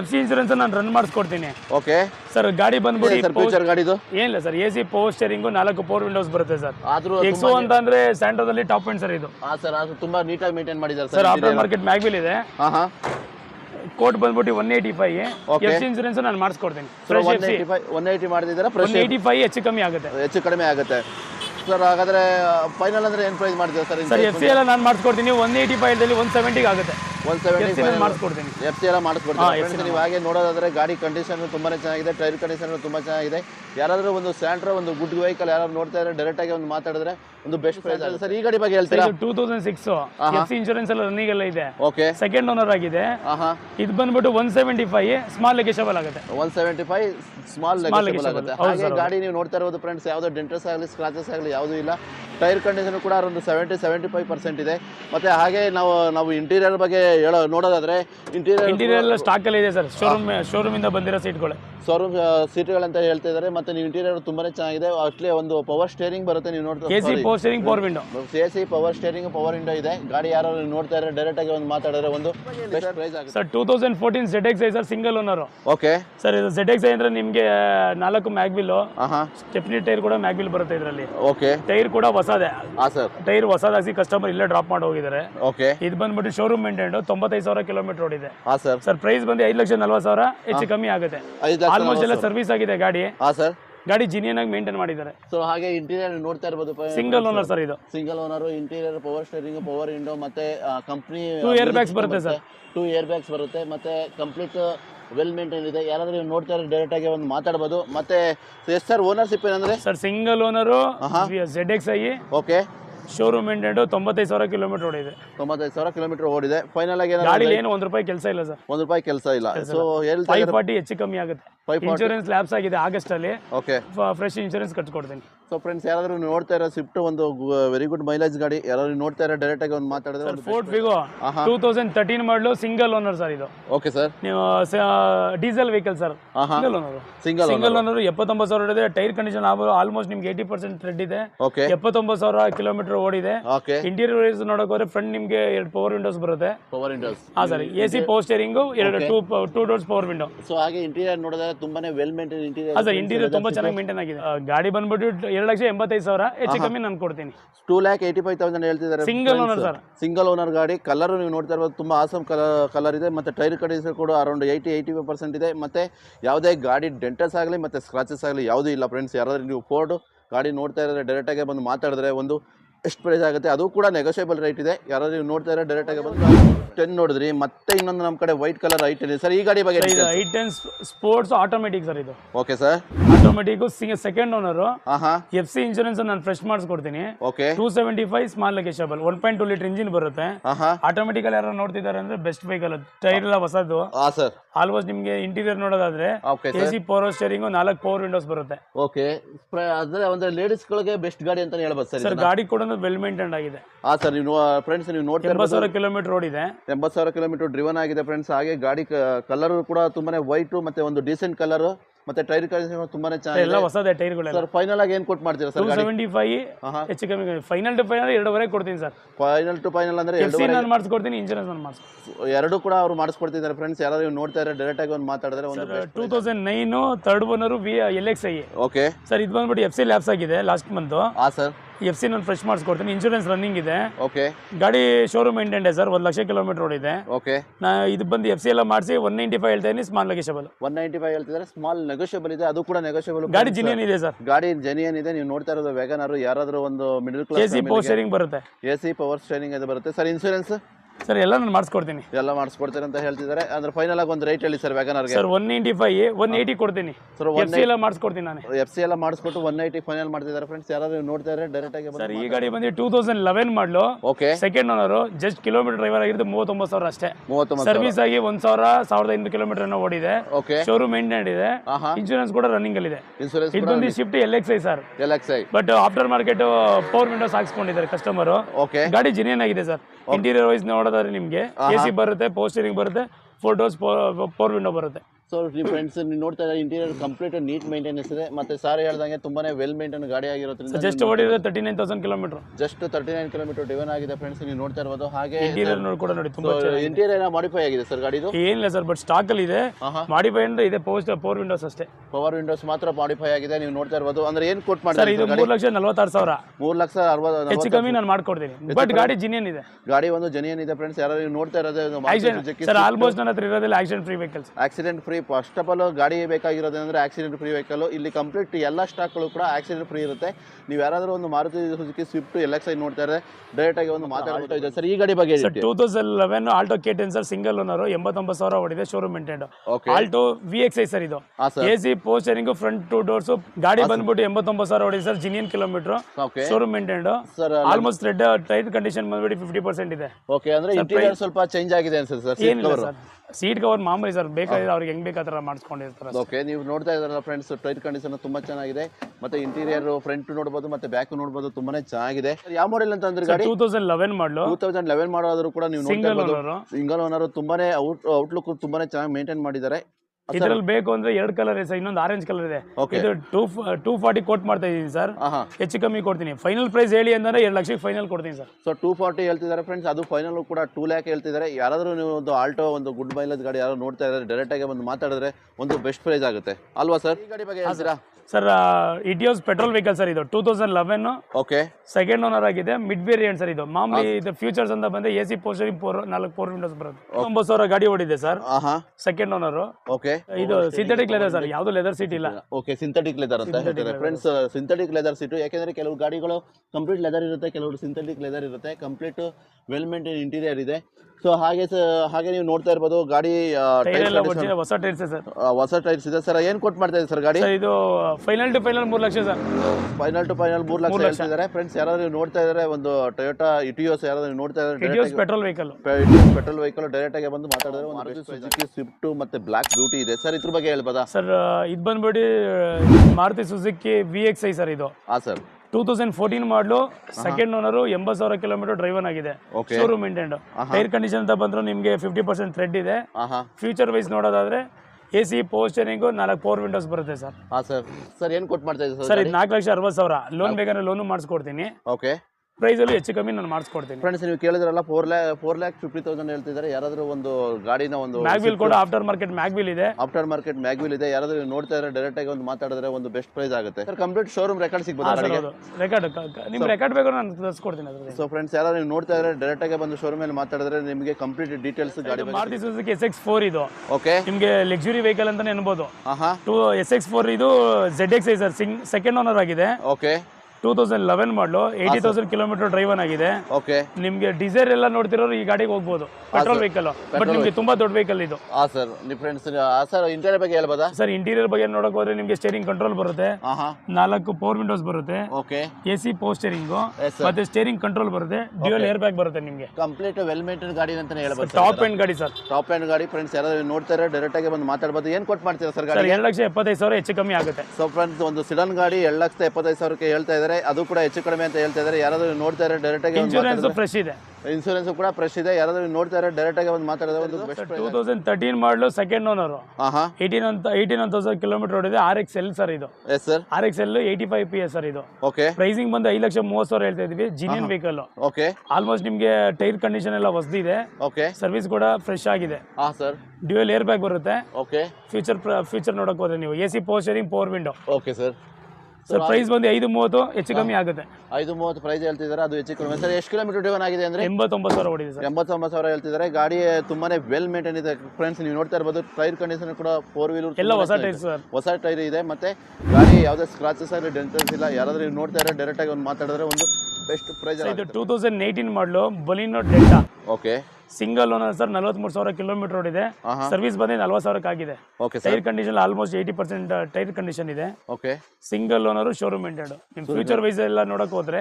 ಎಫ್ ಸಿ ಇನ್ಸೂರೆನ್ಸ್ ನಾನು ರನ್ ಮಾಡಿಸ್ಕೊಡ್ತೀನಿ. ಓಕೆ ಸರ್ ಗಾಡಿ ಬಂದ್ಬಿಟ್ಟು ಗಾಡಿದು? ಏನಿಲ್ಲ sir A C power steering ನಾಲ್ಕು ಪವರ್ ವಿಂಡೋಸ್ ಬರುತ್ತೆ ಸರ್ ಆದ್ರೂ ಎಕ್ಸ್ ಅಂತ ಅಂದ್ರೆ ಸ್ಯಾಂಡ್ರೋದಲ್ಲಿ ಟಾಪ್ ಎಂಡ್ ಸರ್ ಇದು. ಸರ್ ಅದು ತುಂಬಾ ನೀಟಾಗಿ ಮೇಂಟೈನ್ ಮಾಡಿದ್ದಾರೆ ಸರ್ ಆಫ್ಟರ್ ಮಾರ್ಕೆಟ್ ಮ್ಯಾಗ್ವಿಲ್ ಇದೆ. ಕೋಟ್ ಬಂದ್ಬಿಟ್ಟು one eighty five. F C insurance ನಾನು ಮಾಡಿಸ್ಕೊಡ್ತೀನಿ. ಒನ್ ಏಯ್ಟಿ ಮಾಡಿದ್ರೆ ಒನ್ ಏಯ್ಟಿ ಫೈವ್ ಹೆಚ್ಚು ಕಮ್ಮಿ ಆಗುತ್ತೆ. ಹೆಚ್ಚು ಕಡಿಮೆ ಆಗುತ್ತೆ. ಸರ್ ಹಾಗಾದ್ರೆ ಫೈನಲ್ ಅಂದ್ರೆ ಏನು ಪ್ರೈಸ್ ಮಾಡ್ತೀರಾ ಸರ್ ಸರ್ ಎಫ್ ಸಿ ಎಲ್ಲ ನಾನು ಮಾಡಿಸ್ಕೊಡ್ತೀನಿ. ಒನ್ ಏಯ್ಟಿ ಫೈವ್ ಒನ್ ಸೆವೆಂಟಿಗೆ ಆಗುತ್ತೆ. ಒನ್ ಸೆವೆಂಟಿ ಮಾಡಿಸ್ಕೊಡ್ತೀನಿ. ಎಫ್ ಸಿ ಎಲ್ಲ ನೀವು ಹಾಗೆ ನೋಡೋದಾದ್ರೆ ಗಾಡಿ ಕಂಡೀಷನ್ ತುಂಬಾನೇ ಚೆನ್ನಾಗಿದೆ ಟೈರ್ ಕಂಡೀಷನ್ ತುಂಬಾ ಚೆನ್ನಾಗಿದೆ. ಯಾರಾದ್ರೂ ಒಂದು ಸ್ಯಾಂಟ್ರ ಒಂದು ಗುಡ್ ವೆಹಿಕಲ್ ಯಾರು ನೋಡ್ತಾ ಇದ್ರೆ ಡೈರೆಕ್ಟ್ ಆಗಿ ಒಂದು ಮಾತಾಡಿದ್ರೆ ಒಂದು ಬೆಸ್ಟ್ ಪ್ರೈಸ್ ಸರ್ ಈ ಗಾಡಿ ಬಗ್ಗೆ ಹೇಳ್ತೀರಾ? Two thousand six F C insurance ಎಲ್ಲ ರನ್ನಿಂಗ್ ಎಲ್ಲ ಇದೆ. ಓಕೆ ಸೆಕೆಂಡ್ ಓನರ್ ಆಗಿದೆ. ಆಹಾ. ಇದು ಬಂದ್ಬಿಟ್ಟು one seventy five small negotiable ಆಗುತ್ತೆ one seventy five small negotiable ಆಗುತ್ತೆ. ಹಾಗೆ ಗಾಡಿ ನೀವು ನೋಡ್ತಾ ಇರೋದು ಫ್ರೆಂಡ್ಸ್ ಯಾವುದೋ ಡೆಂಟರ್ಸ್ ಆಗಲಿ ಸ್ಕ್ರಾಚಸ್ ಆಗಲಿ ಯಾವುದೂ ಇಲ್ಲ. ಟೈರ್ ಕಂಡೀಷನ್ ಕೂಡ ಒಂದು ಸೆವೆಂಟಿ ಸೆವೆಂಟಿ ಫೈವ್ ಪರ್ಸೆಂಟ್ ಇದೆ. ಮತ್ತೆ ಹಾಗೆ ನಾವು ನಾವು ಇಂಟೀರಿಯರ್ ಬಗ್ಗೆ ಹೇಳೋ ನೋಡೋದಾದ್ರೆ ಇಂಟೀರಿಯರ್ ಇಂಟೀರಿಯರ್ ಎಲ್ಲ ಸ್ಟಾಕ್ ಅಲ್ಲಿ ಇದೆ ಸರ್. ಶೋರೂಮ್ ಶೋರೂಮ್ ಇಂದ ಬಂದಿರೋ ಸೀಟ್ಗಳು ಶೋರೂಮ್ ಸೀಟ್ಗಳಂತ ಹೇಳ್ತಾ ಇದ್ದಾರೆ ಮತ್ತೆ ನೀವು ಇಂಟೀರಿಯರ್ ತುಂಬಾನೇ ಚೆನ್ನಾಗಿದೆ. ಅಷ್ಟೇ ಒಂದು ಪವರ್ ಸ್ಟೇರಿಂಗ್ ಬರುತ್ತೆ ನೀವು ನೋಡ್ತಾ AC power steering power window power steering power window ಇದೆ. ಗಾಡಿ ಯಾರು ನೋಡ್ತಾ ಇದ್ರೆ ಡೈರೆಕ್ಟ್ ಆಗಿ ಒಂದು ಮಾತಾಡಿದ್ರೆ ಒಂದು ಬೆಸ್ಟ್ ಪ್ರೈಸ್ ಆಗುತ್ತೆ. Sir two thousand fourteen Z X I sir single owner okay sir ಇದು ಜೆಡ್ ಎಕ್ಸ್ ಐ ಅಂದ್ರೆ ನಿಮಗೆ ನಾಲ್ಕು ಮ್ಯಾಗ್ವಿಲ್ ಸ್ಟೆಪ್ನಿ ಟೈರ್ ಕೂಡ ಮ್ಯಾಗ್ಬಿಲ್ ಬರುತ್ತೆ ಇದರಲ್ಲಿ. ಓಕೆ ಟೈರ್ ಕೂಡ ಹೊಸದೇ. ಸರ್ ಟೈರ್ ಹೊಸದಾಗಿ ಕಸ್ಟಮರ್ ಇಲ್ಲೇ ಡ್ರಾಪ್ ಮಾಡಿ ಹೋಗಿದ್ದಾರೆ. ಓಕೆ ಇದು ಬಂದ್ಬಿಟ್ಟು ಶೋರೂಮ್ ಮೇಂಟೈನ್ ತೊಂಬತ್ತೈದು ಸಾವಿರ ಕಿಲೋಮೀಟರ್ ಓಡಿದೆ. ಹಾಂ ಸರ್. ಸರ್ ಪ್ರೈಸ್ ಬಂದು ಐದು ಲಕ್ಷ ನಲ್ವತ್ತು ಸಾವಿರ ಹೆಚ್ಚು ಕಮ್ಮಿ ಆಗುತ್ತೆ. ಐದು ಲಕ್ಷ ಆಲ್ಮೋಸ್ಟ್ ಎಲ್ಲ ಸರ್ವಿಸ್ ಆಗಿದೆ ಗಾಡಿ. ಹಾಂ ಸರ್. ಗಾಡಿ ಜಿನಿಯನ್ ಆಗಿ ಮೇಂಟೈನ್ ಮಾಡಿದ್ದಾರೆ. ಸೊ ಹಾಗೆ ಇಂಟೀರಿಯರ್ ನೋಡ್ತಾ ಇರ್ಬೋದು. ಸಿಂಗಲ್ ಓನರ್ ಸರ್ ಇದು. Single owner interior power steering power window ಮತ್ತೆ ಕಂಪ್ನಿ ಟೂ ಇಯರ್ ಬ್ಯಾಗ್ಸ್ ಬರುತ್ತೆ ಸರ್ ಟೂ ಇಯರ್ ಬ್ಯಾಗ್ಸ್ ಬರುತ್ತೆ ಮತ್ತೆ ಕಂಪ್ಲೀಟ್ ವೆಲ್ ಮೇಂಟೈನ್ ಇದೆ. ಯಾರಾದ್ರೂ ನೀವು ನೋಡ್ತಾ ಇದ್ರೆ ಡೈರೆಕ್ಟ್ ಆಗಿ ಒಂದು ಮಾತಾಡಬಹುದು ಮತ್ತೆ ಎಷ್ಟು ಸರ್ ಓನರ್ಶಿಪ್ ಏನಂದ್ರೆ? Sir single owner Z X I okay showroom maintained ತೊಂಬತ್ತೈದು ಸಾವಿರ ಕಿಲೋಮೀಟರ್ ಓಡಿದೆ. ತೊಂಬತ್ತೈದು ಸಾವಿರ ಕಿಲೋಮೀಟರ್ ಓಡಿದೆ. ಫೈನಲ್ ಆಗಿ ಗಾಡಿ ಏನು ಒಂದ್ ರೂಪಾಯಿ ಕೆಲಸ ಇಲ್ಲ ಸರ್. ಒಂದ್ ರೂಪಾಯಿ ಕೆಲಸ ಇಲ್ಲ. ಸೊ ಫೈವ್ ಫಾರ್ಟಿ ಹೆಚ್ಚು ಕಮ್ಮಿ ಆಗುತ್ತೆ. 540. ಇನ್ಶೂರೆನ್ಸ್ ಲ್ಯಾಬ್ಸ್ ಆಗಿದೆ ಆಗಸ್ಟ್ ಅಲ್ಲಿ ಓಕೆ ಫ್ರೆಶ್ ಇನ್ಶೂರೆನ್ಸ್ ಕಟ್ಕೊಡ್ತೀನಿ. ಸೊ ಫ್ರೆಂಡ್ಸ್ ಯಾರಾದ್ರೂ ನೋಡ್ತಾ ಇರೋ ಸ್ವಿಫ್ಟ್ ಒಂದು ವೆರಿ ಗುಡ್ ಮೈಲೇಜ್ ಗಾಡಿ ಯಾರಾದ್ರೂ ನೋಡ್ತಾ ಇರೋ ಡೈರೆಕ್ಟ್ ಆಗಿ ಒಂದು ಮಾತಾಡಿದ್ರೆ Ford Figo. Two thousand thirteen ಮಾಡಲು ಸಿಂಗಲ್ ಓನರ್ ಸರ್ ಇದು. ಓಕೆ ಸರ್ ನೀವು diesel vehicle sir single owner single single owner ಎಪ್ಪತ್ತೊಂಬತ್ತು ಸಾವಿರ ಇದೆ ಟೈರ್ ಕಂಡೀಷನ್ ಆಲ್ಮೋಸ್ಟ್ ನಿಮ್ಗೆ ಏಯ್ಟಿ ಪರ್ಸೆಂಟ್ ರೆಡ್ ಇದೆ. ಎಪ್ಪತ್ತೊಂಬತ್ತು ಸಾವಿರ ಕಿಲೋಮೀಟರ್ ಓಡಿದೆ. ಇಂಟೀರಿಯರ್ ವೈಸ್ ನೋಡಕ್ ಹೋದ್ರೆ ಫ್ರಂಟ್ ನಿಮಗೆ ಎರಡು ಪವರ್ ವಿಂಡೋಸ್ ಬರುತ್ತೆ. ಪವರ್ ವಿಂಡೋಸ್ ಹಾ sir A C power steering ಎರಡು two two doors power window so ಹಾಗೆ ಇಂಟೀರಿಯರ್ ನೋಡಿದ್ರೆ ತುಂಬಾನೇ well maintain interior sir interior ತುಂಬಾ ಚೆನ್ನಾಗಿ ಮೇಂಟೈನ್ ಆಗಿದೆ. ಆ, ಗಾಡಿ ಬಂದ್ಬಿಟ್ಟು ಎರಡು ಲಕ್ಷ ಎಂಬತ್ತೈದು ಸಾವಿರ ಹೆಚ್ಚು ಕಮ್ಮಿ ನಾನು ಕೊಡ್ತೀನಿ. Two lakh eighty five thousand ಹೇಳ್ತಿದ್ದಾರೆ single owner sir single owner ಗಾಡಿ ಕಲರ್ ನೀವು ನೋಡ್ತಾ ಇರ್ಬೋದು ತುಂಬಾ ಆಸಮ್ ಕಲರ್ ಕಲರ್ ಇದೆ. ಮತ್ತೆ ಟೈರ್ ಕಂಡೀಷನ್ ಕೂಡ around eighty eighty five percent ಇದೆ. ಮತ್ತೆ ಯಾವುದೇ ಗಾಡಿ ಡೆಂಟಸ್ ಆಗಲಿ ಮತ್ತೆ ಸ್ಕ್ರಾಚಸ್ ಆಗಲಿ ಯಾವುದೂ ಇಲ್ಲ ಫ್ರೆಂಡ್ಸ್ ಯಾರಾದ್ರೂ ನೀವು ಫೋರ್ಡ್ ಗಾಡಿ ನೋಡ್ತಾ ಇದ್ದಾರೆ ಡೈರೆಕ್ಟಾಗಿ ಬಂದು ಮಾತಾಡಿದ್ರೆ ಒಂದು ಎಷ್ಟು ಪ್ರೈಸ್ ಆಗುತ್ತೆ? ಅದು ಕೂಡ ನೆಗೋಷಿಯಬಲ್ ರೇಟ್ ಇದೆ. ಯಾರಾದ್ರೂ ನೀವು ನೋಡ್ತಾ ಡೈರೆಕ್ಟ್ ಆಗಿ ಬಂದು ಟೆನ್ ನೋಡಿದ್ರಿ. ಮತ್ತೆ ಇನ್ನೊಂದು ನಮ್ಮ ಕಡೆ ವೈಟ್ ಕಲರ್ ಐ ಟೆನ್ ಇದೆ. ಸರ್ ಈ ಗಾಡಿ ಬಗ್ಗೆ ಇದು I ten sports automatic sir ಇದು. Okay sir automatic second owner F C insurance ನಾನು fresh ಮಾಡಿಸ್ಕೊಡ್ತೀನಿ. Okay two seventy five small negotiable one point two litre engine ಬರುತ್ತೆ ಆಟೋಮೆಟಿಕಲ್ ಯಾರು ನೋಡ್ತಿದ್ದಾರೆ ಅಂದ್ರೆ ಬೆಸ್ಟ್ ವೆಹಿಕಲ್ ಟೈರ್ ಎಲ್ಲ ಹೊಸದು. ಸರ್ ಆಲ್ಮೋಸ್ಟ್ ನಿಮಗೆ ಇಂಟೀರಿಯರ್ ನೋಡೋದಾದ್ರೆ ಎ ಸಿ ಪವರ್ ಸ್ಟೇರಿಂಗ್ ನಾಲ್ಕು ಪವರ್ ವಿಂಡೋಸ್ ಬರುತ್ತೆ. ಓಕೆ ಗಳಿಗೆ ಅಂದರೆ ಲೇಡೀಸ್ಗಳಿಗೆ ಬೆಸ್ಟ್ ಗಾಡಿ ಅಂತ ಹೇಳ್ಬೋದು ಸರ್ ಸರ್ ಗಾಡಿ ಕೂಡ ವೆಲ್ ಮೇಂಟೈನ್ ಆಗಿದೆ. ಹಾ ಸರ್ ನೀವು ಫ್ರೆಂಡ್ಸ್ ನೀವು ನೋಡ್ತಾ ಎಂಬತ್ತು ಸಾವಿರ ಕಿಲೋಮೀಟರ್ ಓಡಿದೆ ಎಂಬತ್ತು ಸಾವಿರ ಕಿಲೋಮೀಟರ್ ಡ್ರಿವನ್ ಆಗಿದೆ ಫ್ರೆಂಡ್ಸ್ ಹಾಗೆ ಗಾಡಿ ಕಲರ್ ಕೂಡ ತುಂಬಾನೇ ವೈಟ್ ಮತ್ತೆ ಒಂದು ಡೀಸೆಂಟ್ ಕಲರ್ ಮತ್ತೆ ಟೈರ್ ಕಂಡೀಷನ್ ತುಂಬಾನೇ ಎಲ್ಲ ಚೆನ್ನಾಗಿದೆ. ಹೊಸದೇ ಟೈರ್ಗಳೆಲ್ಲ ಸರ್ ಫೈನಲ್ ಆಗಿ ಏನ್ ಕೊಟ್ಟು ಮಾಡ್ತೀರಾ ಸರ್ ಗಾಡಿ? Seventy five. ಹೆಚ್ಚು ಕಮ್ಮಿ ಫೈನಲ್ ಟು ಫೈನಲ್ ಎರಡುವರೆ ಕೊಡ್ತೀನಿ ಸರ್ ಫೈನಲ್ ಟು ಫೈನಲ್ ಅಂದ್ರೆ ಎರಡೂವರೆ ನಾನು ಮಾಡಿಸ್ಕೊಡ್ತೀನಿ ಇನ್ಶೂರೆನ್ಸ್ ನಾನು ಮಾಡಿಸ್ಕೊಡ್ತೀನಿ. ಎರಡು ಕೂಡ ಅವ್ರು ಮಾಡಿಸ್ಕೊಡ್ತಿದ್ದಾರೆ ಫ್ರೆಂಡ್ಸ್ ಯಾರು ನೀವು ನೋಡ್ತಾ ಇದ್ದಾರೆ ಡೈರೆಕ್ಟ್ ಆಗಿ ಒಂದು ಮಾತಾಡಿದ್ರೆ ಒಂದು two thousand nine third owner V L X I okay sir ಇದು ಬಂದ್ಬಿಟ್ಟು ಎಫ್ ಸಿ ಲ್ಯಾಬ್ಸ್ ಆಗಿದೆ ಲಾಸ್ಟ್ ಮಂತ್ ಆ ಸರ್ ಎಫ್ ಸಿ ನಾನು ಫ್ರೆಶ್ ಮಾಡಿಸ್ಕೊಡ್ತೀನಿ ಇನ್ಶೂರೆನ್ಸ್ ರನ್ನಿಂಗ್ ಇದೆ. ಓಕೆ ಗಾಡಿ ಶೋರೂಮ್ ಮೇಂಟೈನ್ ಸರ್. ಒಂದು ಲಕ್ಷ ಕಿಲೋಮೀಟರ್ ಓಡಿದೆ ಓಕೆ ನಾ ಇದು ಬಂದು ಎಫ್ ಸಿ ಎಲ್ಲ ಮಾಡಿಸಿ ಒನ್ ನೈಂಟಿ ಫೈವ್ ಹೇಳ್ತಾ small negotiable one ninety five ಹೇಳ್ತಿದ್ದಾರೆ ಸ್ಮಾಲ್ ನೆಗೋಷಿಯಬಲ್ ಇದೆ. ಅದು ಕೂಡ ನೆಗೋಷಿಯಬಲ್ ಗಾಡಿ ಜಿನಿಯನ್ ಇದೆ ಸರ್ ಗಾಡಿ ಜನಿಯನ್ ಇದೆ. ನೀವು ನೋಡ್ತಾ ಇರೋದು ವ್ಯಾಗನ್ ಯಾರಾದ್ರೂ ಒಂದು ಮಿಡಲ್ ಎ ಕ್ಲಾಸ್ ಪವರ್ ಪೋಸ್ಟರಿಂಗ್ ಬರುತ್ತೆ. ಎ ಸಿ ಪವರ್ ಸ್ಟೇರಿಂಗ್ ಅದು ಬರುತ್ತೆ. ಸರ್ ಇನ್ಸೂರೆನ್ಸ್ ಸರ್ ಎಲ್ಲ ನಾನು ಮಾಡಿಸ್ಕೊಡ್ತೀನಿ. ಎಲ್ಲ ಮಾಡಿಸ್ಕೊಡ್ತೀನಿ ಅಂತ ಹೇಳ್ತಿದ್ದಾರೆ. ಅಂದ್ರೆ ಫೈನಲ್ ಆಗಿ ಒಂದು ರೇಟ್ ಹೇಳಿ sir ವ್ಯಾಗನರ್ಗೆ sir one ninety five one eighty ಕೊಡ್ತೀನಿ. ಸರ್ ಎಫ್ ಸಿ ಎಲ್ಲ ಮಾಡಿಸ್ಕೊಡ್ತೀನಿ ನಾನು. ಎಫ್ ಸಿ ಎಲ್ಲ ಮಾಡಿಸ್ಕೊಟ್ಟು ಒನ್ ಏಯ್ಟಿ ಫೈನಲ್ ಮಾಡ್ತಿದ್ದಾರೆ ಫ್ರೆಂಡ್ಸ್ ಯಾರಾದ್ರೂ ನೋಡ್ತಾ ಇದ್ದಾರೆ ಡೈರೆಕ್ಟ್ ಆಗಿ ಸರ್ ಈ ಗಾಡಿ ಬಂದು two thousand eleven model. Okay second owner just kilometre driver ಆಗಿದ್ದು ಮೂವತ್ತೊಂಬತ್ತು ಸಾವಿರ ಅಷ್ಟೇ. ಮೂವತ್ತೊಂಬತ್ತು ಸರ್ವಿಸ್ ಆಗಿ ಒಂದ್ ಸಾವಿರ ಸಾವಿರದ ಐನೂರು ಕಿಲೋಮೀಟರ್ ಏನೋ ಓಡಿದೆ. ಓಕೆ ಶೋರೂಮ್ ಮೇಂಟೈನ್ ಇದೆ. ಇನ್ಶೂರೆನ್ಸ್ ಕೂಡ ರನ್ನಿಂಗ್ ಅಲ್ಲಿ ಇದೆ ಇನ್ಸೂರೆನ್ಸ್ ಇದು ಬಂದು Swift L X I sir L X I but after market power windows ಹಾಕ್ಸ್ಕೊಂಡಿದ್ದಾರೆ customer okay ಗಾಡಿ ಜಿನಿಯನ್ ಆಗಿದೆ ಸರ್ ಇಂಟೀರಿಯರ್ ವೈಸ್ ನೋಡೋದಾದ್ರೆ ನಿಮಗೆ ಎ ಸಿ ಬರುತ್ತೆ ಪೋಸ್ಟರಿಂಗ್ ಬರುತ್ತೆ ಫೋಟೋಸ್ ಫೋರ್ ವಿಂಡೋ ಬರುತ್ತೆ. ಸೊ ನೀವು ಫ್ರೆಂಡ್ಸ್ ನೀವು ನೋಡ್ತಾ ಇದ್ದಾರೆ ಇಂಟೀರಿಯರ್ ಕಂಪ್ಲೀಟ್ ನೀಟ್ ಮೇಂಟೆನೆನ್ಸ್ ಇದೆ ಮತ್ತೆ ಸಾರ್ ಹೇಳ್ದಂಗೆ ತುಂಬಾನೇ ವೆಲ್ ಮೇಂಟೈನ್ ಗಾಡಿ ಆಗಿರೋದ್ರಿಂದ just ಓಡಿದ್ರೆ thirty nine thousand kilometre just thirty nine kilometre driven ಆಗಿದೆ ಫ್ರೆಂಡ್ಸ್ ನೀವು ನೋಡ್ತಾ ಇರ್ಬೋದು. ಹಾಗೆ ಇಂಟೀರಿಯರ್ ನೋಡಿ ಕೂಡ ನೋಡಿ ತುಂಬಾ ಇಂಟೀರಿಯರ್ ಮಾಡಿಫೈ ಆಗಿದೆ ಸರ್ ಗಾಡಿದು? ಏನಿಲ್ಲ ಸರ್ ಬಟ್ ಸ್ಟಾಕ್ ಅಲ್ಲಿ ಇದೆ. ಮಾಡಿಫೈ ಅಂದ್ರೆ ಇದೆ ಪೋಸ್ಟ್ ಪವರ್ ವಿಂಡೋಸ್ ಅಷ್ಟೇ. ಪವರ್ ವಿಂಡೋಸ್ ಮಾತ್ರ ಮಾಡಿಫೈ ಆಗಿದೆ ನೀವು ನೋಡ್ತಾ ಇರ್ಬೋದು. ಅಂದ್ರೆ ಏನ್ ಕೊಟ್ ಸರ್ ಇದು ಮೂರು ಲಕ್ಷ ನಲವತ್ತಾರು ಸಾವಿರ. ಮೂರ್ ಲಕ್ಷ ಅರವತ್ತು ಹೆಚ್ಚು ಕಮ್ಮಿ ನಾನು ಮಾಡ್ಕೊಡ್ತೀನಿ. ಬಟ್ ಗಾಡಿ ಜಿನಿಯನ್ ಇದೆ. ಗಾಡಿ ಒಂದು ಜನಿಯನ್ ಇದೆ ಫ್ರೆಂಡ್ಸ್ ಯಾರು ನೀವು ನೋಡ್ತಾ ಇರೋದು ಆಲ್ಮೋಸ್ಟ್ ನನ್ನ ಹತ್ರ ಇರೋದಿಲ್ಲ accident free vehicles accident free first of all ಗಾಡಿ ಬೇಕಾಗಿರೋದಂದ್ರೆ ಆಕ್ಸಿಡೆಂಟ್ ಫ್ರೀ ವೆಹಿಕಲ್ ಇಲ್ಲಿ ಕಂಪ್ಲೀಟ್ ಎಲ್ಲ ಸ್ಟಾಕ್ಗಳು ಕೂಡ ಆಕ್ಸಿಡೆಂಟ್ ಫ್ರೀ ಇರುತ್ತೆ. ನೀವು ಯಾರಾದರೂ ಒಂದು Maruti Suzuki Swift L X I ನೋಡ್ತಾ ಇದ್ರೆ ಡೈರೆಕ್ಟ್ ಆಗಿ ಒಂದು ಮಾತಾಡ್ತಾ ಇದೆ. ಸರ್ ಈ ಗಾಡಿ ಬಗ್ಗೆ sir two thousand eleven Alto K ten sir single owner ಎಂಬತ್ತೊಂಬತ್ತು ಸಾವಿರ ಹೊಡಿದೆ showroom maintain Alto V X I sir ಇದು. A C power steering front two doors ಗಾಡಿ ಬಂದ್ಬಿಟ್ಟು ಎಂಬತ್ತೊಂಬತ್ತು ಸಾವಿರ ಹೊಡಿದೆ sir genuine kilometre okay showroom maintain sir almost red tight condition ಬಂದ್ಬಿಟ್ಟು fifty percent ಇದೆ. Okay ಅಂದ್ರೆ ಇಂಟೀರಿಯರ್ ಸ್ವಲ್ಪ ಚೇಂಜ್ ಆಗಿದೆ ಅನ್ಸುತ್ತೆ ಸರ್ ಸೀಟ್ ಕವರ್ ಮಾಮೂಲಿ ಸರ್ ಬೇಕಾದ್ರೆ ಅವ್ರಿಗೆ ಹೆಂಗ್ ಬೇಕಾದ್ರೆ ಮಾಡಿಸ್ಕೊಂಡಿರ್ತಾರೆ ಓಕೆ ನೀವು ನೋಡ್ತಾ ಇದ್ದಾರಲ್ಲ ಫ್ರೆಂಡ್ಸ್ ಟೈರ್ ಕಂಡೀಷನ್ ತುಂಬಾ ಚೆನ್ನಾಗಿದೆ. ಮತ್ತೆ ಇಂಟೀರಿಯರ್ ಫ್ರಂಟ್ ನೋಡಬಹುದು ಮತ್ತೆ ಬ್ಯಾಕ್ ನೋಡಬಹುದು ತುಂಬಾನೇ ಚೆನ್ನಾಗಿದೆ. ಯಾವ ಮಾಡೆಲ್ ಅಂತ ಅಂದ್ರೆ ಗಾಡಿ? Two thousand eleven model two thousand eleven ಮಾಡೋದ್ರು ಕೂಡ ನೀವು ನೋಡ್ತಾ ಸಿಂಗಲ್ ಓನರ್ ಸಿಂಗಲ್ ಓನರ್ ತುಂಬಾನೇ ಔಟ್ ಔಟ್ಲುಕ್ ತುಂಬಾನೇ ಚೆನ್ನಾಗಿ ಮೇಂಟೈನ್ ಮಾಡಿದ್ದಾರೆ. ಇದ್ರಲ್ಲಿ ಬೇಕು ಅಂದ್ರೆ ಎರಡ್ ಕಲರ್ ಇದೆ ಸರ್ ಇನ್ನೊಂದು ಆರೆಂಜ್ ಕಲರ್ ಇದೆ. ಇದು ಟೂ ಟೂ ಫಾರ್ಟಿ ಕೋಟ್ ಮಾಡ್ತಾ ಇದೀನಿ ಸರ್ ಹೆಚ್ಚು ಕಮ್ಮಿ ಕೊಡ್ತೀನಿ. ಫೈನಲ್ ಪ್ರೈಸ್ ಹೇಳಿ ಅಂದ್ರೆ ಎರಡು ಲಕ್ಷಕ್ಕೆ ಫೈನಲ್ ಕೊಡ್ತೀನಿ ಸರ್ ಸೊ ಟೂ ಫಾರ್ಟಿ ಹೇಳ್ತಿದ್ದಾರೆ ಫ್ರೆಂಡ್ಸ್ ಅದು ಫೈನಲ್ ಕೂಡ ಟೂ ಲ್ಯಾಕ್ ಹೇಳ್ತಿದ್ದಾರೆ. ಯಾರಾದರೂ ನೀವು ಒಂದು ಆಲ್ಟೋ ಒಂದು ಗುಡ್ ಮೈಲೇಜ್ ಗಾಡಿ ಯಾರು ನೋಡ್ತಾ ಇದ್ದಾರೆ ಡೈರೆಕ್ಟ್ ಆಗಿ ಬಂದು ಮಾತಾಡಿದ್ರೆ ಒಂದು ಬೆಸ್ಟ್ ಪ್ರೈಸ್ ಆಗುತ್ತೆ. ಅಲ್ವಾ ಸರ್ ಈ ಗಾಡಿ ಬಗ್ಗೆ ಹೇಳ್ತೀರಾ? Sir Etios petrol vehicle sir ಇದು two thousand eleven okay second owner ಆಗಿದೆ ಮಿಡ್ ವೇರಿಯಂಟ್ ಸರ್ ಇದು. ಮಾಮೂಲಿ ಇದು ಫ್ಯೂಚರ್ಸ್ ಅಂತ ಬಂದ್ರೆ A C power steering four ನಾಲ್ಕು ಫೋರ್ ವಿಂಡೋಸ್ ಬರುತ್ತೆ. ಒಂಬತ್ತು ಸಾವಿರ ಗಾಡಿ ಓಡಿದೆ ಸರ್. ಸೆಕೆಂಡ್ ಓನರ್ ಓಕೆ ಇದು ಸಿಂಥೆಟಿಕ್ ಲೆದರ್ ಸರ್ ಯಾವ್ದು ಲೆದರ್ ಸೀಟ್ ಇಲ್ಲ. ಓಕೆ ಸಿಂಥೆಟಿಕ್ ಲೆದರ್ ಅಂತ ಹೇಳ್ತಾರೆ. ಫ್ರೆಂಡ್ಸ್ ಸಿಂಥೆಟಿಕ್ ಲೆದರ್ ಸೀಟು ಯಾಕೆಂದ್ರೆ ಕೆಲವು ಗಾಡಿಗಳು ಕಂಪ್ಲೀಟ್ ಲೆದರ್ ಇರುತ್ತೆ ಕೆಲವರು ಸಿಂಥೆಟಿಕ್ ಲೆದರ್ ಇರುತ್ತೆ ಕಂಪ್ಲೀಟ್ ವೆಲ್ ಮೇಂಟೈನ್ ಇಂಟೀರಿಯರ್ ಇದೆ. ಸೊ ಹಾಗೆ ಹಾಗೆ ನೀವು ನೋಡ್ತಾ ಇರ್ಬೋದು ಗಾಡಿ ಹೊಸ ಟೈರ್ಸ್ ಸರ್. ಆ, ಹೊಸ ಟೈರ್ಸ್ ಇದೆ. ಸರ್ ಏನು ಕೊಟ್ಟು ಮಾಡ್ತಾ ಇದೆ ಸರ್ ಗಾಡಿ? ಸರ್ ಇದು ಫೈನಲ್ ಟು ಫೈನಲ್ ಮೂರು lakh sir. Final to final ಮೂರು ಲಕ್ಷ ಹೇಳ್ತಿದ್ದಾರೆ. ಫ್ರೆಂಡ್ಸ್ ಯಾರಾದ್ರೂ ನೀವು ನೋಡ್ತಾ ಇದ್ದಾರೆ ಒಂದು ಟೊಯೋಟಾ ಇಟಿಯೋಸ್ ಯಾರಾದ್ರೂ ನೀವು ನೋಡ್ತಾ ಇದ್ದಾರೆ petrol vehicle petrol vehicle direct ಆಗಿ ಬಂದು ಮಾತಾಡಿದ್ರೆ ಒಂದು ಮಾರುತಿ ಸುಜುಕಿ ಸ್ವಿಫ್ಟ್ ಮತ್ತೆ ಬ್ಲಾಕ್ ಬ್ಯೂಟಿ ಇದೆ. ಸರ್ ಇದ್ರ ಬಗ್ಗೆ ಹೇಳ್ಬೋದಾ? ಸರ್ ಇದು ಬಂದ್ಬಿಟ್ಟು Maruti Suzuki V X I sir ಇದು. ಹಾ sir two thousand fourteen model second owner ಎಂಬತ್ತು ಸಾವಿರ ಕಿಲೋಮೀಟರ್ ಡ್ರೈವನ್ ಆಗಿದೆ. ಶೋರೂಮ್ ಮೇಂಟೈನ್ ಟೈರ್ ಕಂಡೀಷನ್ ಅಂತ ಬಂದ್ರು ನಿಮಗೆ ಫಿಫ್ಟಿ ಪರ್ಸೆಂಟ್ ಥ್ರೆಡ್ ಇದೆ. ಫ್ಯೂಚರ್ ವೈಸ್ ನೋಡೋದಾದ್ರೆ ಎ ಸಿ ಪೋಸ್ಟರಿಂಗು ನಾಲ್ಕು ಫೋರ್ ವಿಂಡೋಸ್ ಬರುತ್ತೆ ಸರ್. ಹಾಂ ಸರ್. ಸರ್ ಏನು ಕೊಟ್ಟು ಮಾಡ್ತಾ ಇದೆ ಸರ್ ಸರ್ ಇದು ನಾಲ್ಕು ಲಕ್ಷ ಅರವತ್ತು ಸಾವಿರ. ಲೋನ್ ಬೇಕಂದ್ರೆ ಲೋನು ಮಾಡಿಸ್ಕೊಡ್ತೀನಿ. ಓಕೆ. ಪ್ರೈಸಲ್ಲಿ ಹೆಚ್ಚು ಕಮ್ಮಿ ನಾನು ಮಾಡಿಸ್ಕೊಡ್ತೀನಿ. ಫ್ರೆಂಡ್ಸ್ ನೀವು ಕೇಳಿದ್ರಲ್ಲ four lakh four lakh fifty thousand ಹೇಳ್ತಿದ್ದಾರೆ. ಯಾರಾದರೂ ಒಂದು ಗಾಡಿನ ಒಂದು ಮ್ಯಾಗ್ವಿಲ್ ಕೂಡ ಆಫ್ಟರ್ ಮಾರ್ಕೆಟ್ ಮ್ಯಾಗ್ವಿಲ್ ಇದೆ. ಆಫ್ಟರ್ ಮಾರ್ಕೆಟ್ ಮ್ಯಾಗ್ವಿಲ್ ಇದೆ. ಯಾರಾದರೂ ನೋಡ್ತಾ ಇದ್ರೆ ಡೈರೆಕ್ಟ್ ಆಗಿ ಒಂದು ಮಾತಾಡಿದ್ರೆ ಒಂದು ಬೆಸ್ಟ್ ಪ್ರೈಸ್ ಆಗುತ್ತೆ. ಸರ್ ಕಂಪ್ಲೀಟ್ ಶೋರೂಮ್ ರೆಕಾರ್ಡ್ ಸಿಗ್ಬೋದು ರೆಕಾರ್ಡ್ ನಿಮ್ಮ ರೆಕಾರ್ಡ್ ಬೇಕಾದ್ರೆ ನಾನು ತರಿಸ್ಕೊಡ್ತೀನಿ ಅದ್ರಲ್ಲಿ. ಸೊ ಫ್ರೆಂಡ್ಸ್ ಯಾರು ನೀವು ನೋಡ್ತಾ ಇದ್ರೆ ಡೈರೆಕ್ಟ್ ಆಗಿ ಬಂದು ಶೋರೂಮ್ ಅಲ್ಲಿ ಮಾತಾಡಿದ್ರೆ ನಿಮಗೆ ಕಂಪ್ಲೀಟ್ ಡೀಟೇಲ್ಸ್ ಗಾಡಿ Maruti Suzuki S X four ಇದು. ಓಕೆ ನಿಮಗೆ ಲಕ್ಸುರಿ ವೆಹಿಕಲ್ ಅಂತಾನೆ ಅನ್ಬೋದು ಟೂ ಎಸ್ ಎಕ್ಸ್ ಫೋರ್ ಇದು Z X I sir single second owner ಆಗಿದೆ. Okay two thousand eleven model. Eighty thousand kilometre driven ಆಗಿದೆ. ಓಕೆ. ನಿಮಗೆ Dzire ಎಲ್ಲ ನೋಡ್ತಿರೋರು ಈ ಗಾಡಿಗೆ ಹೋಗ್ಬೋದು. ಪೆಟ್ರೋಲ್ ವೆಹಿಕಲ್ ಬಟ್ ನಿಮಗೆ ತುಂಬಾ ದೊಡ್ಡ ವೆಹಿಕಲ್ ಇದು. ಆ ಸರ್. ಫ್ರೆಂಡ್ಸ್ ಸರ್ ಇಂಟೀರಿಯರ್ ಬಗ್ಗೆ ಹೇಳ್ಬೋದಾ? ಸರ್ ಇಂಟೀರಿಯರ್ ಬಗ್ಗೆ ನೋಡಕ್ ಹೋದ್ರೆ ನಿಮಗೆ ಸ್ಟೇರಿಂಗ್ ಕಂಟ್ರೋಲ್ ಬರುತ್ತೆ. ನಾಲ್ಕು ಫೋರ್ ವಿಂಡೋಸ್ ಬರುತ್ತೆ. Okay. A C power steering Yes, ಮತ್ತೆ ಸ್ಟೇರಿಂಗ್ ಕಂಟ್ರೋಲ್ ಬರುತ್ತೆ. ಡ್ಯೂಯಲ್ ಏರ್ ಬ್ಯಾಗ್ ಬರುತ್ತೆ ನಿಮಗೆ. ಕಂಪ್ಲೀಟ್ ವೆಲ್ ಮೇಂಟೈನ್ ಗಾಡಿ ಅಂತಾನೆ ಹೇಳ್ಬೋದು ಟಾಪ್ ಎಂಡ್ ಗಾಡಿ ಸರ್ ಟಾಪ್ ಆ್ಯಂಡ್ ಗಾಡಿ ಫ್ರೆಂಡ್ಸ್ ಯಾರಾದ್ರು ನೋಡ್ತಾರೆ ಡೈರೆಕ್ಟ್ ಆಗಿ ಬಂದು ಮಾತಾಡ್ಬೋದು. ಏನ್ ಕೊಟ್ಟು ಮಾಡ್ತೀರಾ ಸರ್ ಗಾಡಿ ಎರಡು ಲಕ್ಷ ಎಪ್ಪತ್ತೈದು ಸಾವಿರ ಹೆಚ್ಚು ಕಮ್ಮಿ ಆಗುತ್ತೆ. ಸೊ ಫ್ರೆಂಡ್ಸ್ ಒಂದು ಸಿಡನ್ ಗಾಡಿ ಎರಡು ಲಕ್ಷದ ಎಪ್ಪತ್ತೈದು ಸಾವಿರಕ್ಕೆ ಹೇಳ್ತಾ ಇದ್ದಾರೆ. ಇದ್ದಾರೆ ಅದು ಕೂಡ ಹೆಚ್ಚು ಕಡಿಮೆ ಅಂತ ಹೇಳ್ತಾ ಇದ್ದಾರೆ ಯಾರಾದರೂ ನೋಡ್ತಾ ಇದ್ದಾರೆ ಡೈರೆಕ್ಟಾಗಿ ಇನ್ಶೂರೆನ್ಸ್ ಫ್ರೆಶ್ ಇದೆ. ಇನ್ಸೂರೆನ್ಸ್ ಕೂಡ ಫ್ರೆಶ್ ಇದೆ. ಯಾರಾದರೂ ನೋಡ್ತಾ ಇದ್ದಾರೆ ಡೈರೆಕ್ಟಾಗಿ ಒಂದು ಮಾತಾಡೋದು ಒಂದು best two thousand thirteen model second owner ಹಾಂ ಏಯ್ಟೀನ್ ಅಂತ ಏಯ್ಟೀನ್ ಒನ್ ತೌಸಂಡ್ ಕಿಲೋಮೀಟರ್ ಓಡಿದೆ ಆರ್ ಎಕ್ಸ್ ಎಲ್ ಸರ್ ಇದು. S sir R X L eighty five P S sir ಇದು. ಓಕೆ ಪ್ರೈಸಿಂಗ್ ಬಂದು ಐದು ಲಕ್ಷ ಮೂವತ್ತು ಸಾವಿರ ಹೇಳ್ತಾ ಇದ್ವಿ ಜಿನಿಯನ್ ವೆಹಿಕಲ್ ಓಕೆ ಆಲ್ಮೋಸ್ಟ್ ನಿಮಗೆ ಟೈರ್ ಕಂಡೀಷನ್ ಎಲ್ಲ ಹೊಸದಿದೆ ಓಕೆ ಸರ್ವಿಸ್ ಕೂಡ ಫ್ರೆಶ್ ಆಗಿದೆ. ಹಾಂ ಸರ್ ಡ್ಯೂಯಲ್ ಏರ್ ಬ್ಯಾಗ್ ಬರುತ್ತೆ ಓಕೆ ಫ್ಯೂಚರ್ ಫ್ಯೂಚರ್ ನೋಡಕ್ ಹೋದ್ರೆ ನೀವು. A C power steering steering power window okay sir sir price ಬಂದು ಐದು ಮೂವತ್ತು ಹೆಚ್ಚು ಕಮ್ಮಿ ಆಗುತ್ತೆ. ಐದು ಮೂವತ್ತು ಪ್ರೈಸ್ ಹೇಳ್ತಿದ್ದಾರೆ ಅದು ಹೆಚ್ಚು ಕಡಿಮೆ ಸರ್ ಎಷ್ಟು ಕಿಲೋಮೀಟರ್ ಡ್ರಿವನ್ ಆಗಿದೆ ಅಂದ್ರೆ? ಎಂಬತ್ತೊಂಬತ್ತು ಸಾವಿರ ಓಡಿದೆ ಸರ್. ಎಂಬತ್ತೊಂಬತ್ತು ಸಾವಿರ ಹೇಳ್ತಿದ್ದಾರೆ. ಗಾಡಿ ತುಂಬಾನೇ ವೆಲ್ ಮೇಂಟೈನ್ ಇದೆ. ಫ್ರೆಂಡ್ಸ್ ನೀವು ನೋಡ್ತಾ ಇರ್ಬೋದು ಟೈರ್ ಕಂಡೀಷನ್ ಕೂಡ ಫೋರ್ ವೀಲರ್ ಎಲ್ಲ ಹೊಸ ಟೈರ್ ಸರ್. ಹೊಸ ಟೈರ್ ಇದೆ. ಮತ್ತೆ ಗಾಡಿ ಯಾವುದೇ ಸ್ಕ್ರಾಚಸ್ ಆಗಲಿ ಡೆಂಟಲ್ಸ್ ಇಲ್ಲ. ಯಾರಾದ್ರೂ ನೀವು ನೋಡ್ತಾ ಇರೋ ಡೈರೆಕ್ಟ್ ಆಗಿ ಒಂದು ಮಾತಾಡಿದ್ರೆ ಒಂದು ಬೆಸ್ಟ್ ಪ್ರೈಸ್ ಇದು two thousand eighteen model Baleno Delta okay single owner sir ನಲವತ್ಮೂರು ಸಾವಿರ ಕಿಲೋಮೀಟರ್ ರೋಡ್ ಇದೆ. ಸರ್ವಿಸ್ ಬಂದು ನಲ್ವತ್ತು ಸಾವಿರಕ್ಕೆ ಆಗಿದೆ. Tyre condition almost eighty percent tyre condition ಇದೆ. Okay single owner showroom maintained ನಿಮ್ ಫ್ಯೂಚರ್ ವೈಸ್ ಎಲ್ಲ ನೋಡಕ್ ಹೋದ್ರೆ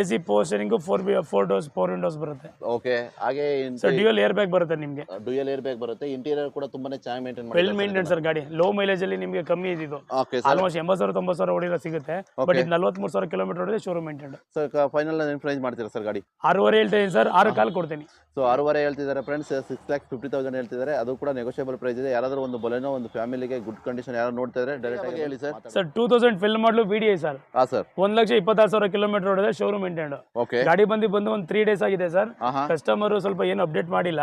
A C power steering four B four doors four windows ಬರುತ್ತೆ. ಓಕೆ ಹಾಗೆ ಸರ್ ಡ್ಯೂಯಲ್ ಏರ್ ಬ್ಯಾಗ್ ಬರುತ್ತೆ ನಿಮಗೆ. ಡ್ಯೂಯಲ್ ಏರ್ ಬ್ಯಾಗ್ ಬರುತ್ತೆ. ಇಂಟೀರಿಯರ್ ಕೂಡ ತುಂಬಾನೇ ಚೆನ್ನಾಗಿ ಮೇಂಟೈನ್ ವೆಲ್ ಮೇಂಟೈನ್ ಸರ್ ಗಾಡಿ. ಲೋ ಮೈಲೇಜ್ ಅಲ್ಲಿ ನಿಮಗೆ ಕಮ್ಮಿ ಇದ್ದು ಓಕೆ ಸರ್ ಆಲ್ಮೋಸ್ಟ್ ಎಂಬತ್ತು ಸಾವಿರ ತೊಂಬತ್ತು ಸಾವಿರ ಓಡಿರೋ ಸಿಗುತ್ತೆ. ಬಟ್ ಇದು ನಲ್ವತ್ಮೂರು ಸಾವಿರ ಕಿಲೋಮೀಟರ್ ಓಡಿದೆ showroom maintain sir final price ಮಾಡ್ತೀರಾ ಸರ್ ಗಾಡಿ? ಆರೂವರೆ ಹೇಳ್ತಾ ಸರ್ ಆರು ಕಾಲ್ ಕೊಡ್ತೀನಿ. ಸೊ ಆರೂವರೆ ಹೇಳ್ತಿದ್ದಾರೆ friends six lakh fifty thousand ಹೇಳ್ತಿದ್ದಾರೆ. ಅದು ಕೂಡ ನೆಗೋಷಿಯಬಲ್ ಪ್ರೈಸ್ ಇದೆ. ಯಾರಾದರೂ ಒಂದು ಬೊಲೆನೋ ಒಂದು ಫ್ಯಾಮಿಲಿಗೆ ಗುಡ್ ಕಂಡೀಷನ್ ಯಾರು ನೋಡ್ತಾ ಇದ್ದಾರೆ ಡೈರೆಕ್ಟ್ ಆಗಿ ಹೇಳಿ sir sir two thousand five model B D I sir ಹಾಂ ಸರ್ ಒಂದ್ ಲಕ್ಷ ಇಪ್ಪತ್ತಾರು ಸಾವಿರ ಕಿಲೋಮೀಟರ್ ಓಡಿದೆ ಶೋರೂಮ್ ಮೇಂಟೈನ್ ಓಕೆ ಗಾಡಿ ಬಂದು ಬಂದು ಒಂದು ತ್ರೀ ಡೇಸ್ ಆಗಿದೆ ಸರ್ ಕಸ್ಟಮರ್ ಸ್ವಲ್ಪ ಏನು ಅಪ್ಡೇಟ್ ಮಾಡಿಲ್ಲ.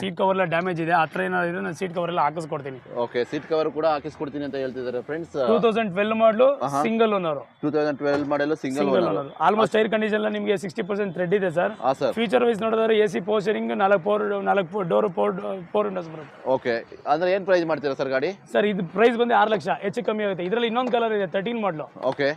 ಸೀಟ್ ಕವರ್ ಎಲ್ಲ ಡ್ಯಾಮೇಜ್ ಇದೆ. ಆ ಥರ ಏನಾದ್ರು ನಾನು ಸೀಟ್ ಕವರ್ ಎಲ್ಲ ಹಾಕಿಸ್ಕೊಡ್ತೀನಿ. ಓಕೆ ಸೀಟ್ ಕವರ್ ಕೂಡ ಹಾಕಿಸ್ಕೊಡ್ತೀನಿ ಅಂತ ಹೇಳ್ತಿದ್ದಾರೆ friends two thousand twelve model single owner two thousand twelve model single owner almost tyre condition ನಿಮಗೆ ಸಿಕ್ಸ್ಟಿ ಪರ್ಸೆಂಟ್ ಥ್ರೆಡ್ ಇದೆ ಸರ್ ಫ್ಯೂಚರ್ ಫೀಚರ್ ವೈಸ್ ನೋಡಿದ್ರೆ ಎ ಸಿ ಪವರ್ ಶೇರಿಂಗ್ ನಾಲ್ಕು four ನಾಲ್ಕು door four four windows ಬರುತ್ತೆ. Okay ಅಂದ್ರೆ ಏನು price ಮಾಡ್ತೀರಾ sir ಗಾಡಿ? ಸರ್ ಇದು ಪ್ರೈಸ್ ಬಂದು ಆರು ಲಕ್ಷ ಹೆಚ್ಚು ಕಮ್ಮಿ ಆಗುತ್ತೆ. ಇದರಲ್ಲಿ ಇನ್ನೊಂದು ಕಲರ್ ಇದೆ ತರ್ಟೀನ್ ಮಾಡಲು ಓಕೆ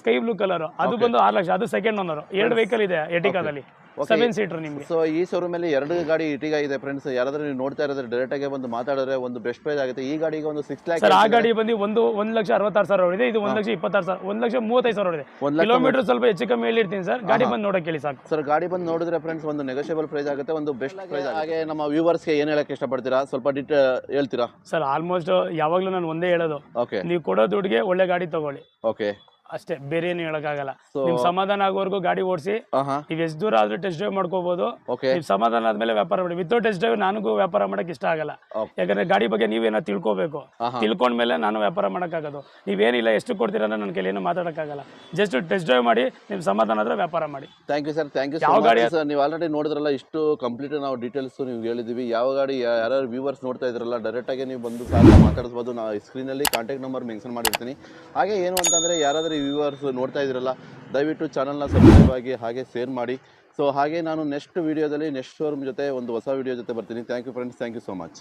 ಸ್ಕೈ ಬ್ಲೂ ಕಲರ್ ಅದು ಬಂದು ಆರು ಲಕ್ಷ ಅದು ಸೆಕೆಂಡ್ ಓನರ್ ಎರಡು ವೆಹಿಕಲ್ ಇದೆ ಎಟಿಕಾದಲ್ಲಿ ಸೆವೆನ್ ಸೀಟರ್ ನಿಮಗೆ. ಸೊ ಈ ಶೋರೂಮ್ ಅಲ್ಲಿ ಎರಡು ಗಾಡಿ ಇಟಿಗ ಇದೆ ಫ್ರೆಂಡ್ಸ್ ಯಾರಾದ್ರೂ ನೀವು ನೋಡ್ತಾ ಇರೋದ್ರೆ ಡೈರೆಕ್ಟ್ ಆಗಿ ಬಂದು ಮಾತಾಡಿದ್ರೆ ಒಂದು ಬೆಸ್ಟ್ ಪ್ರೈಸ್ ಆಗುತ್ತೆ. ಈ ಗಾಡಿಗೆ ಒಂದು ಸಿಕ್ಸ್ ಲ್ಯಾಕ್ ಸರ್ ಆ ಗಾಡಿ ಬಂದು ಒಂದು ಒಂದು ಲಕ್ಷ ಅರವತ್ತಾರು ಸಾವಿರ ಹೊಡಿದೆ ಇದು ಒಂದು ಲಕ್ಷ ಇಪ್ಪತ್ತಾರು ಸಾವಿರ ಒಂದ್ ಲಕ್ಷ ಮೂವತ್ತೈದು ಸಾವಿರ ಹೊಡಿದೆ ಒಂದ್ ಕಿಲೋಮೀಟರ್ ಸ್ವಲ್ಪ ಹೆಚ್ಚು ಕಮ್ಮಿ ಹೇಳಿರ್ತೀನಿ ಸರ್. ಗಾಡಿ ಬಂದು ನೋಡಕ್ಕೆ ಹೇಳಿ ಸಾಕು. ಸರ್ ಗಾಡಿ ಬಂದು ನೋಡಿದ್ರೆ ಫ್ರೆಂಡ್ಸ್ ಒಂದು ನೆಗೋಷಿಯಬಲ್ ಪ್ರೈಸ್ ಆಗುತ್ತೆ ಒಂದು ಬೆಸ್ಟ್ ಪ್ರೈಸ್ ಹಾಗೆ ನಮ್ಮ ವ್ಯೂವರ್ಸ್ಗೆ ಏನ್ ಹೇಳಕ್ಕೆ ಇಷ್ಟಪಡ್ತೀರಾ? ಸ್ವಲ್ಪ ಡಿಟೇಲ್ ಹೇಳ್ತೀರಾ? ಸರ್ ಆಲ್ಮೋಸ್ಟ್ ಯಾವಾಗಲೂ ನಾನು ಒಂದೇ ಹೇಳೋದು. ಓಕೆ ನೀವು ಕೊಡೋ ದುಡ್ಡಿಗೆ ಒಳ್ಳೆ ಗಾಡಿ ತಗೊಳ್ಳಿ. ಓಕೆ ಅಷ್ಟೇ ಬೇರೆ ಏನು ಹೇಳಕ್ಕಾಗಲ್ಲ. ನಿಮ್ ಸಮಾಧಾನ ಆಗೋವರೆಗೂ ಗಾಡಿ ಓಡಿಸಿ ನೀವ್ ನೀವು ಎಷ್ಟು ದೂರ ಆದ್ರೂ ಟೆಸ್ಟ್ ಡ್ರೈವ್ ಮಾಡ್ಕೋಬಹುದು ನೀವು ಸಮಾಧಾನ ಆದ್ಮೇಲೆ ವ್ಯಾಪಾರ ಮಾಡಿ. ವಿತೌಟ್ ಟೆಸ್ಟ್ ಡ್ರೈವ್ ನನಗೂ ವ್ಯಾಪಾರ ಮಾಡಕ್ ಇಷ್ಟ ಆಗಲ್ಲ. ಯಾಕಂದ್ರೆ ಗಾಡಿ ಬಗ್ಗೆ ನೀವೇನೋ ತಿಳ್ಕೊಬೇಕು. ತಿಳ್ಕೊಂಡ್ಮೇಲೆ ನಾನು ವ್ಯಾಪಾರ ಮಾಡಕ್ಕಾಗೋದು. ನೀವೇನಿಲ್ಲ ಎಷ್ಟು ಕೊಡ್ತೀರ ಅಂದ್ರೆ ನನ್ನ ಕೈಲಿ ಏನು ಮಾತಾಡಕ್ಕಾಗಲ್ಲ. ಜಸ್ಟ್ ಟೆಸ್ಟ್ ಡ್ರೈವ್ ಮಾಡಿ ನಿಮ್ ಸಮಾಧಾನ ಆದ್ರೆ ವ್ಯಾಪಾರ ಮಾಡಿ. Thank you sir thank you ಯಾವ ಗಾಡಿ ಸರ್ ನೀವು ಆಲ್ರೆಡಿ ನೋಡಿದ್ರಲ್ಲ ಇಷ್ಟು ಕಂಪ್ಲೀಟ್ ನಾವು ಡೀಟೇಲ್ಸ್ ನೀವು ಹೇಳಿದೀವಿ. ಯಾವ ಗಾಡಿ ಯಾರು ವ್ಯೂವರ್ಸ್ ನೋಡ್ತಾ ಇದ್ರಲ್ಲ ಡೈರೆಕ್ಟ್ ಆಗಿ ನೀವು ಬಂದು ಮಾತಾಡಿಸಬಹುದು ಮಾತಾಡಿಸ್ಬೋದು ಸ್ಕ್ರೀನ್ ಅಲ್ಲಿ ಕಾಂಟ್ಯಾಕ್ಟ್ ನಂಬರ್ ಮೆನ್ಷನ್ ಮಾಡಿರ್ತೀನಿ. ಹಾಗೆ ಏನು ಅಂತಂದ್ರೆ ಯಾರಾದರೂ ವ್ಯೂವರ್ಸ್ ನೋಡ್ತಾ ಇದ್ರಲ್ಲ ದಯವಿಟ್ಟು ಚಾನಲ್ನ ಸಬ್ಸ್ಕ್ರೈಬ್ ಆಗಿ ಹಾಗೆ ಶೇರ್ ಮಾಡಿ. ಸೊ ಹಾಗೆ ನಾನು ನೆಕ್ಸ್ಟ್ ವೀಡಿಯೋದಲ್ಲಿ ನೆಕ್ಸ್ಟ್ ಶೋರೂಮ್ ಜೊತೆ ಒಂದು ಹೊಸ ವೀಡಿಯೋ ಜೊತೆ ಬರ್ತೀನಿ. Thank you friends thank you so much